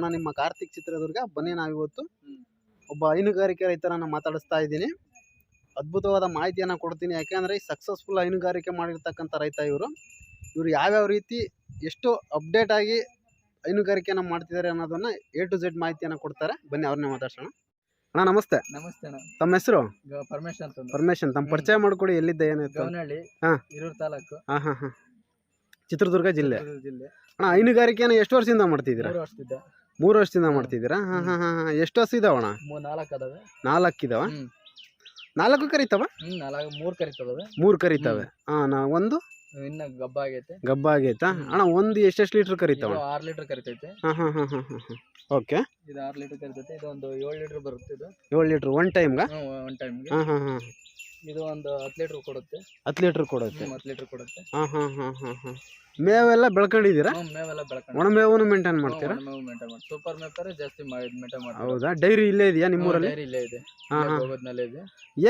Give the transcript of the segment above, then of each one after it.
ನಾನು ನಿಮ್ಮ ಕಾರ್ತಿಕ್ ಚಿತ್ರದುರ್ಗ ಬನ್ನಿ ನಾವಿವತ್ತು ಇವತ್ತು ಒಬ್ಬ ಹೈನುಗಾರಿಕೆ ರೈತರನ್ನು ಮಾತಾಡಿಸ್ತಾ ಇದ್ದೀನಿ. ಅದ್ಭುತವಾದ ಮಾಹಿತಿಯನ್ನು ಕೊಡ್ತೀನಿ. ಯಾಕೆಂದರೆ ಸಕ್ಸಸ್ಫುಲ್ ಹೈನುಗಾರಿಕೆ ಮಾಡಿರ್ತಕ್ಕಂಥ ರೈತ ಇವರು. ಇವರು ಯಾವ್ಯಾವ ರೀತಿ ಎಷ್ಟು ಅಪ್ಡೇಟ್ ಆಗಿ ಹೈನುಗಾರಿಕೆಯನ್ನು ಮಾಡ್ತಿದ್ದಾರೆ ಅನ್ನೋದನ್ನ ಎ ಟು ಝೆಡ್ ಮಾಹಿತಿಯನ್ನು ಕೊಡ್ತಾರೆ. ಬನ್ನಿ ಅವ್ರನ್ನೇ ಮಾತಾಡ್ಸೋಣ. ಅಣ್ಣ ನಮಸ್ತೆ. ನಮಸ್ತೆ ಅಣ್ಣ. ತಮ್ಮ ಹೆಸರು? ಗ- ಪರಮೇಶ್ ಅಂತ ಪರಮೇಶನ್ ತಮ್ಮ ಪರಿಚಯ ಮಾಡ್ಕೊಡಿ ಎಲ್ಲಿದ್ದ ಏನಾಯ್ತು ಗವನಹಳ್ಳಿ ಹಾ. ಹಿರೂರು ತಾಲೂಕು. ಹಾಂ ಹಾಂ ಹಾಂ. ಚಿತ್ರದುರ್ಗ ಜಿಲ್ಲೆ. ಚಿತ್ರದುರ್ಗ ಜಿಲ್ಲೆ. ಅಣ್ಣ ಹೈನುಗಾರಿಕೆಯನ್ನು ಎಷ್ಟು ವರ್ಷದಿಂದ ಮಾಡ್ತಿದ್ದೀರಾ? ಮೂರು ವರ್ಷದಿದ್ದ ಮೂರು ವರ್ಷದಿಂದ. ಮಾಡ್ತಿದ್ದೀರಾ? ಹಾಂ ಹಾಂ ಹಾಂ ಎಷ್ಟು ಹಸು ಇದಾವಣ ಮೂರ್ ನಾಲ್ಕು ಅದಾವೆ. ನಾಲ್ಕು ಇದಾವ? ನಾಲ್ಕು ಕರಿತಾವ? ನಾಲ್ಕು ಮೂರು ಕರಿತದವೆ. ಮೂರು ಕರಿತಾವೆ. ಹಾ ನಾ ಒಂದು? ಇನ್ನ ಗಬ್ಬ ಆಗೈತೆ. ಗಬ್ಬ ಆಗೈತಾ? ಅಣ್ಣ ಒಂದು ಎಷ್ಟೆಷ್ಟು ಲೀಟ್ರ್ ಕರಿತಾವ ಆರ್ ಲೀಟರ್ ಕರಿತೈತೆ. ಹಾಂ ಹಾಂ ಹಾಂ ಹಾಂ ಹಾಂ ಓಕೆ. ಇದು ಆರ್ ಲೀಟರ್ ಕರಿತೈತೆ. ಇದೊಂದು ಏಳು ಲೀಟರ್ ಬರುತ್ತೆ ಇದು. ಏಳು ಲೀಟ್ರ್ ಒನ್ ಟೈಮ್ಗ? ಒನ್ ಟೈಮ್ಗೆ. ಹಾಂ ಹಾಂ ಹಾಂ. ಇದು ಒಂದು ಹತ್ತು ಲೀಟರ್ ಕೊಡುತ್ತೆ. ಹತ್ತು ಲೀಟರ್ ಕೊಡುತ್ತೆ. ಹ್ಮ್ ಹತ್ತು ಲೀಟರ್ ಕೊಡುತ್ತೆ. ಹಾಂ ಹಾಂ ಹಾಂ ಹಾಂ ಹಾಂ. ಮೇವೆಲ್ಲ ಬೆಳ್ಕೊಂಡಿದ್ದೀರಾ? ಹ್ಮ್ ಮೇವೆಲ್ಲ ಬೆಳ್ಕೊಂಡು ಒಣ ಮೇವನ್ನು ಮೇಂಟೈನ್ ಮಾಡ್ತೀರಾ? ಮೇವು ಮೇಂಟೈನ್ ಮಾಡಿ ಸೂಪರ್ ಮೇಪರ್ ಜಾಸ್ತಿ ಮೇಂಟೈನ್ ಮಾಡ್ತಾರೆ ಹೌದಾ? ಡೈರಿ ಇಲ್ಲೇ ಇದೆಯಾ ನಿಮ್ಮೂರಲ್ಲಿ ಡೈರಿ ಇಲ್ಲೇ ಇದೆ. ಹಾಂ ಹಾಂ. ಹೋಗೋದ್ನಲ್ಲೇ ಇದೆ.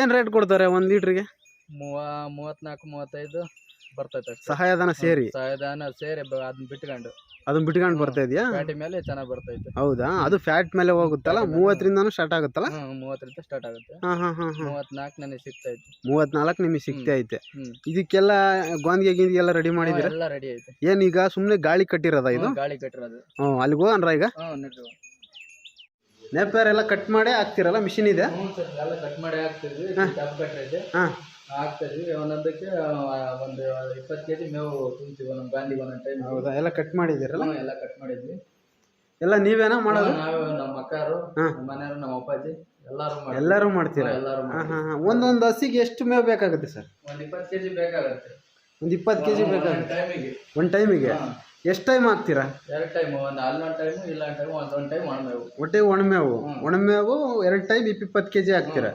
ಏನು ರೇಟ್ ಕೊಡ್ತಾರೆ ಒಂದು ಲೀಟ್ರಿಗೆ? ಮೂವ ಮೂವತ್ನಾಲ್ಕು ಮೂವತ್ತೈದು ಬರ್ತೈತೆ ಅಷ್ಟೇ. ಸಹಾಯಧನ ಸೇರಿ. ಸಹಾಯಧನ ಸೇರಿ ಬ- ಅದನ್ನ ಬಿಟ್ಕೊಂಡು. ಅದನ್ನ ಬಿಟ್ಕೊಂಡು. ಬರ್ತಾ ಇದೆಯಾ? ಮೇಲೆ ಚೆನ್ನಾಗಿ ಬರ್ತೈತೆ. ಹೌದಾ? ಅದು ಫ್ಯಾಟ್ ಮೇಲೆ ಹೋಗುತ್ತಲ್ಲ? ಮೂವತ್ತರಿಂದನೂ ಸ್ಟಾರ್ಟ್ ಆಗುತ್ತಲ್ಲ? ಮೂವತ್ತರಿಂದ ಸ್ಟಾರ್ಟ್ ಆಗುತ್ತೆ. ಹಾಂ ಹಾಂ ಹಾಂ ಹಾಂ. ಮೂವತ್ನಾಲ್ಕು ನನಗೆ ಸಿಗ್ತೈತೆ. ಮೂವತ್ನಾಲ್ಕು ನಿಮಗೆ ಸಿಗ್ತಾ ಐತೆ ಇದಕ್ಕೆಲ್ಲ ಗೊಂದಿಗೆ ಗಿಂದಿಗೆ ಎಲ್ಲ ರೆಡಿ ಮಾಡಿದ್ದೀರಾ? ಎಲ್ಲ ರೆಡಿ ಐತೆ. ಏನೀಗ ಸುಮ್ಮನೆ ಗಾಳಿ ಕಟ್ಟಿರೋದ ಇದು? ಹ್ಮ್, ಗಾಳಿ ಕಟ್ಟಿರೋದು. ಹ್ಞೂ ಅಲ್ಲಿಗೆ ಹೋಗನ್ರ ಈಗ? ನೆಟ್ಟು ನೇಪೇರ್ ಎಲ್ಲ ಕಟ್ ಮಾಡೇ ಹಾಕ್ತಿರಲ್ಲ? ಮಿಷಿನ್ ಇದೆ? ಹ್ಞೂ ಎಲ್ಲ ಕಟ್ ಮಾಡಿ ಹಾಕ್ತಿದ್ವಿ. ಟಬ್ ಕಟ್ಟೈತೆ ಹಾಂ ಒಂದೊಂದಕ್ಕೆ ಒಂದು ಇಪ್ಪತ್ತು ಕೆಜಿ ಮೇವು ತುಂಬ್ತೀವಿ. ಒಂದೊಂದು ಗಾಂಧಿಗೆ ಒಂದೊಂದು ಟೈಮ್ ಹೌದಾ? ಎಲ್ಲ ಕಟ್ ಮಾಡಿದ್ದೀರಲ್ಲ? ಎಲ್ಲ ಕಟ್ ಮಾಡಿದ್ವಿ. ಎಲ್ಲ ನೀವೇನ ಮಾಡೋದು? ನಾವು ನಮ್ಮ ಅಕ್ಕಾರು. ನಮ್ಮ ಮನೆಯವರು ನಮ್ಮ ಅಪ್ಪಾಜಿ ಎಲ್ಲಾರು. ಎಲ್ಲರೂ ಮಾಡ್ತೀರಾ? ಎಲ್ಲರೂ ಹಾಂ ಹಾಂ ಹಾಂ. ಒಂದೊಂದು ಹಸಿಗೆ ಎಷ್ಟು ಮೇವು ಬೇಕಾಗುತ್ತೆ ಸರ್? ಒಂದು ಇಪ್ಪತ್ತು ಕೆಜಿ ಬೇಕಾಗುತ್ತೆ. ಒಂದು ಇಪ್ಪತ್ತು ಕೆ ಜಿ ಬೇಕಾಗುತ್ತೆ? ಟೈಮಿಗೆ ಒಂದು ಟೈಮಿಗೆ ಎಷ್ಟು ಟೈಮ್ ಹಾಕ್ತೀರಾ? ಎರಡು ಟೈಮ್ ಒಂದು ಅಲ್ಲೊಂದು ಟೈಮ್ ಇಲ್ಲ ಟೈಮ್ ಒಂದೊಂದು ಟೈಮ್ ಒಣಮೇವು ಒಟ್ಟೆ ಒಣಮೇವು. ಒಣಮೇವು ಎರಡು ಟೈಮ್ ಇಪ್ಪಿಪ್ಪತ್ತು ಕೆ ಜಿ ಹಾಕ್ತೀರಾ?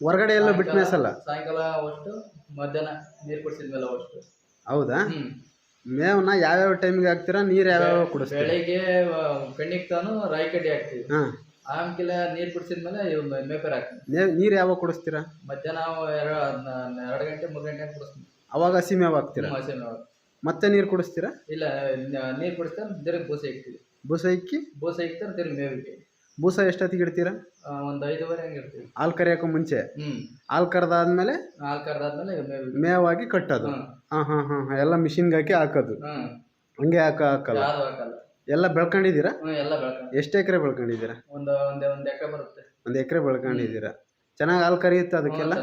ಹೊರಗಡೆ ಎಲ್ಲ ಬಿಟ್ಟು ಮೇಸಲ್ಲ ಸಾಯಂಕಾಲ ಅವಷ್ಟು ಮಧ್ಯಾಹ್ನ ನೀರು ಕುಡಿಸಿದ್ಮೇಲೆ ಅವಷ್ಟು. ಹೌದಾ? ಮೇವನ್ನ ಯಾವ್ಯಾವ ಟೈಮ್ಗೆ ಹಾಕ್ತೀರಾ? ನೀರು ಯಾವ್ಯಾವ ಕುಡಿಸ್ತೀರಾ? ಬೆಳಿಗ್ಗೆ ಕಣ್ಣಿಗೆ ತಾನು ರಾಯಿ ಕಡ್ಡಿ ಹಾಕ್ತೀವಿ. ಹಾಂ. ಆಮೇಲೆ ನೀರು ಕುಡಿಸಿದ್ಮೇಲೆ ಇವ್ ಮೇಪರ್ ಹಾಕ್ತೀವಿ. ನೀರು ಯಾವಾಗ ಕುಡಿಸ್ತೀರಾ? ಮಧ್ಯಾಹ್ನ ಎರಡು ಎರಡು ಗಂಟೆ ಮೂರು ಗಂಟೆ ಕುಡಿಸ್ತೀವಿ. ಅವಾಗ ಹಸಿ ಮೇವು ಹಾಕ್ತೀರಾ? ಹಸಿ ಮೇವು ಮತ್ತೆ ನೀರು ಕುಡಿಸ್ತೀರಾ? ಇಲ್ಲ ನೀರು ಕುಡಿಸ್ತಾರೆ ತಿರುಗಿ ಬೂಸೆ ಇಕ್ತೀವಿ. ಬೂಸ ಇಕ್ಕಿ? ಬೂಸೆ ಇಕ್ತಾರೆ ತಿರ್ಗಿ ಮೇವಿಗೆ ಬೂಸ ಎಷ್ಟೊತ್ತಿಗೆ ಇಡ್ತೀರಾ? ಒಂದು ಐದುವರೆ ಹಂಗೆ ಇರ್ತೀವಿ ಹಾಲು ಕರಿಯೋಕ್ಕೂ ಮುಂಚೆ? ಹಾಲು ಕರೆದಾದ್ಮೇಲೆ? ಹಾಲು ಕರೆದಾದ್ಮೇಲೆ ಮೇವಿಗೆ ಮೇವಾಗಿ ಕಟ್ಟೋದು. ಹ್ಮ್. ಹಾಂ ಹಾಂ ಹಾಂ ಹಾಂ. ಎಲ್ಲ ಮಿಷಿನ್ಗೆ ಹಾಕಿ ಹಾಕೋದು. ಹಂಗೆ ಹಾಕ ಹಾಕಲ್ಲ? ಎಲ್ಲ ಬೆಳ್ಕೊಂಡಿದ್ದೀರಾ? ಎಲ್ಲ ಬೆಳ್ಕೊಂಡು ಎಷ್ಟು ಎಕರೆ ಬೆಳ್ಕೊಂಡಿದ್ದೀರಾ? ಒಂದು ಒಂದೇ ಒಂದು ಎಕರೆ ಬರುತ್ತೆ. ಒಂದು ಎಕರೆ ಬೆಳ್ಕೊಂಡಿದ್ದೀರಾ? ಚೆನ್ನಾಗಿ ಹಾಲು ಕರಿಯುತ್ತೆ ಅದಕ್ಕೆಲ್ಲ?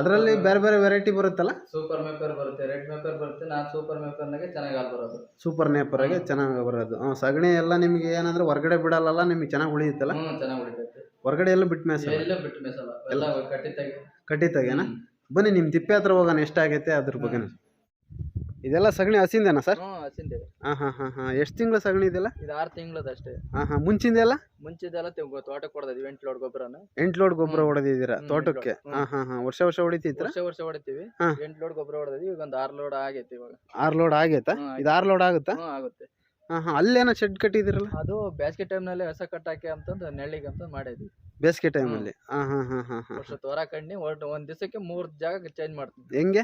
ಅದರಲ್ಲಿ ಬೇರೆ ಬೇರೆ ವೆರೈಟಿ ಬರುತ್ತಲ್ಲ? ಸೂಪರ್ ಮೇಪರ್ ಬರುತ್ತೆ. ರೆಡ್ ಮೇಪರ್ ಬರುತ್ತೆ. ನಾನು ಸೂಪರ್ ಮೇಪರ್ನಾಗೆ ಚೆನ್ನಾಗಿ ಹಾಲು ಬರೋದು. ಸೂಪರ್ ನೇಪರಾಗೆ ಚೆನ್ನಾಗಿ ಬರೋದು. ಹಾಂ ಸಗಣಿ ಎಲ್ಲ ನಿಮಗೆ ಏನಂದ್ರೆ ಹೊರಗಡೆ ಬಿಡಲ್ಲ ನಿಮಗೆ ಚೆನ್ನಾಗಿ ಉಳಿಯುತ್ತಲ್ಲ? ಚೆನ್ನಾಗಿ ಉಳಿತೈತೆ. ಹೊರಗಡೆ ಎಲ್ಲ ಬಿಟ್ಟು ಮೇಸಲ್ಲ ಎಲ್ಲ ಬಿಟ್ಟು ಮೇಸಲ್ಲ ಎಲ್ಲ ಕಟ್ಟಿ ಕಟ್ಟಿತಾಗೇನ ಬನ್ನಿ ನಿಮ್ಮ ತಿಪ್ಪೆ ಹತ್ರ ಹೋಗೋಣ. ಎಷ್ಟಾಗೈತೆ ಅದ್ರ ಬಗ್ಗೆ ಇದೆಲ್ಲ ಸಗಣಿ ಹಸಿಂದೇನಾ ಸರ್? ಹ್ಞೂ ಹಸಿಂದೆ. ಹಾಂ ಹಾಂ ಹಾಂ ಹಾಂ. ಎಷ್ಟು ತಿಂಗಳು ಸಗಣಿ ಇದೆಲ್ಲ? ಇದು ಆರು ತಿಂಗಳದ ಅಷ್ಟೇ ಹಾಂ ಹಾಂ. ಮುಂಚಿಂದೆಲ್ಲ? ಮುಂಚಿದೆಲ್ಲ ತೋಟಕ್ಕೆ ಹೊಡೆದಿವಿ ಎಂಟು ಲೋಡ್ ಗೊಬ್ಬರನ. ಎಂಟು ಲೋಡ್ ಗೊಬ್ಬರ. ಹೊಡೆದಿದ್ದೀರಾ ತೋಟಕ್ಕೆ. ಹಾಂ ಹಾಂ ಹಾಂ. ವರ್ಷ ವರ್ಷ ಹೊಡಿತಿದ್ರ ವರ್ಷ ವರ್ಷ ಹೊಡಿತೀವಿ. ಎಂಟು ಲೋಡ್ ಗೊಬ್ಬರ ಹೊಡೆದಿವಿ ಈಗ ಒಂದು ಆರು ಲೋಡ್ ಆಗೈತಿ ಇವಾಗ. ಆರು ಲೋಡ್ ಆಗೈತಾ? ಇದು ಆರು ಲೋಡ್ ಆಗುತ್ತಾ? ಆಗುತ್ತೆ. ಹಾಂ ಹಾಂ. ಅಲ್ಲೇನೋ ಶೆಡ್ ಕಟ್ಟಿದಿರಲ್ಲ ಅದು ಬೇಸಿಗೆ ಟೈಮ್ನಲ್ಲಿ ಹೊಸ ಕಟ್ಟಾಕಿ ಅಂತಂದು ನೆಳ್ಳಿಗೆ ಅಂತ ಮಾಡಿದ್ವಿ. ಬೇಸಿಗೆ ಟೈಮಲ್ಲಿ. ಹಾಂ ಹಾಂ ಹಾಂ ಹಾಂ ಹಾಂ. ವರ್ಷ ತೋರ ಕಣ್ಣಿ ಒಟ್ಟು ಒಂದ್ ದಿವಸಕ್ಕೆ ಮೂರು ಜಾಗ ಚೇಂಜ್ ಮಾಡ್ತೀವಿ. ಹೆಂಗೆ?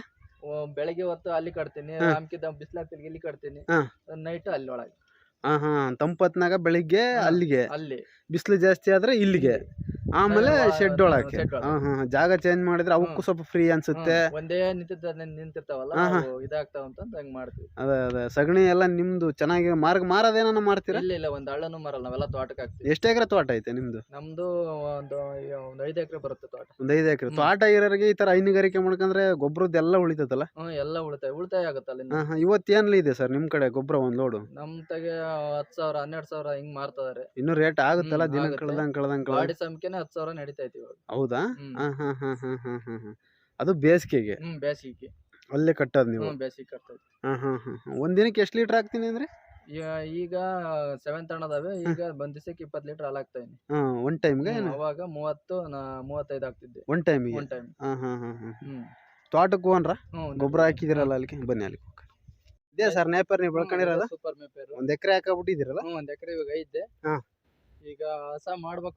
ಬೆಳಗ್ಗೆ ಹೊತ್ತು ಅಲ್ಲಿ ಕಟ್ತೀನಿ ರಾಮ್ಕಿದ ಬಿಸಿಲಾಗ್ತಿಲ್ ಇಲ್ಲಿ ಕಟ್ತೀನಿ. ಹಾ. ನೈಟ್ ಅಲ್ಲಿ ಒಳಗೆ. ಹಾ ಹಾ ತಂಪತ್ನಾಗ ಬೆಳಿಗ್ಗೆ ಅಲ್ಲಿಗೆ. ಅಲ್ಲಿ. ಬಿಸಿಲು ಜಾಸ್ತಿ ಆದ್ರೆ ಇಲ್ಲಿಗೆ. ಆಮೇಲೆ ಶೆಡ್ ಒಳಕ್ಕೆ ಒಳಗೆ. ಜಾಗ ಚೇಂಜ್ ಮಾಡಿದ್ರೆ ಅವಕ್ಕೂ ಸ್ವಲ್ಪ ಫ್ರೀ ಅನ್ಸುತ್ತೆ. ಒಂದೇ ನಿಂತಿದ್ದ ನಿಂತಿರ್ತಾವಲ್ಲ ಇದಾಗ್ತಾವ ಅಂತಂದ್ ಹಂಗ್ ಮಾಡ್ತೀವಿ. ಅದೇ ಅದೇ. ಸಗಣಿ ಎಲ್ಲ ನಿಮ್ದು ಚೆನ್ನಾಗಿ ಮಾರ್ಗ ಮಾರೋದೇನ ಮಾಡ್ತೀರಾ? ಇಲ್ಲ ಇಲ್ಲ ಒಂದ್ ಹಳ್ಳನು ಮರಲ್ಲ ನಾವೆಲ್ಲ ತೋಟಕ್ಕೆ ಹಾಕ್ತೀವಿ. ಎಷ್ಟು ಎಕರೆ ತೋಟ ಐತೆ ನಿಮ್ದು? ನಮ್ದು ಒಂದು ಒಂದ್ ಐದು ಎಕರೆ ಬರುತ್ತೆ ತೋಟ. ಒಂದ್ ಐದು ಎಕರೆ. ತೋಟ ಇರೋರಿಗೆ ಈ ತರ ಹೈನುಗಾರಿಕೆ ಮಾಡ್ಕಂದ್ರೆ ಗೊಬ್ಬರದ್ದು ಎಲ್ಲ ಉಳಿತದಲ್ಲ? ಹ್ಮ್ ಎಲ್ಲ ಉಳಿತಾಯ ಉಳಿತಾಯ ಆಗುತ್ತಲ್ಲ ಇವತ್ತೇನ್ಲಿ ಇದೆ ಸರ್ ನಿಮ್ಮ ಕಡೆ ಗೊಬ್ಬರ ಒಂದು ಲೋಡು ನಮ್ ತಗೆ ಹತ್ತು ಸಾವಿರ ಹನ್ನೆರಡು ಸಾವಿರ ಹಿಂಗ್ ಮಾರ್ತಿದಾರೆ ಇನ್ನು ರೇಟ್ ಆಗುತ್ತಲ್ಲ? ದಿನ. ಕಳ್ದಂಗ್ ಕಳ್ದಂಗ್ ಗಾಡಿ ಸಂಖ್ಯೆನೆ ಹತ್ತು ಸಾವಿರ ನಡೀತೈತಿ ಇವಾಗ ಹೌದಾ ಹ್ಮ್ ಹಾ ಹಾ ಹಾ ಹಾಂ ಹಾಂ ಹಾಂ ಹಾಂ ಅದು ಬೇಸಿಗೆಗೆ ಹ್ಮ್ ಬೇಸಿಗೆ ಅಲ್ಲೇ ಕಟ್ಟೋದು ನೀವು ಹ್ಮ್ ಬೇಸಿಗೆ ಕಟ್ತೈತಿ ಹಾ ಹಾ ಒಂದ್ ಹಾಂ ದಿನಕ್ಕೆ ಎಷ್ಟು ಲೀಟರ್ ಹಾಕ್ತೀನಿ ಅಂದ್ರೆ ಈಗ ಈಗ ಸೆವೆನ್ ಅದಾವೆ ಈಗ ಬಂದ್ ದಿವಸಕ್ಕೆ ಇಪ್ಪತ್ತು ಲೀಟರ್ ಹಾಲು ಹಾಕ್ತಾ ಇದೀನಿ ಹಾಂ ಒನ್ ಟೈಮ್ಗೆ ಹ್ಮ್, ಅವಾಗ ಮೂವತ್ತು ನಾ ಮೂವತ್ತೈದು ಆಗ್ತಿದ್ದೆ ಒನ್ ಟೈಮಿಗೆ ಒನ್ ಟೈಮ್ ಹಾ ಹಾ ಹಾ ಹಾಂ ಹ್ಮ್ ತೋಟಕ್ಕೆ ಹೋನ್ರ ಹ್ಮ್ ಗೊಬ್ಬರ ಹಾಕಿದಿರಲ್ಲ ಅಲ್ಲಿಗೆ ಬನ್ನಿ ಅಲ್ಲಿ ಇದೇ ಸರ್ ನೇಪರ್ ನೀವು ಬೆಳ್ಕೊಂಡಿರೋದ ಸೂಪರ್ ಮೇಪೇರು ಒಂದು ಎಕರೆ ಹಾಕಬಿಟ್ಟಿದಿರಲ್ಲ ಹ್ಮ್ ಒಂದ್ ಎಕರೆ ಇವಾಗ ಐತೆ ಹಾ. ಈಗ ಹೊಸ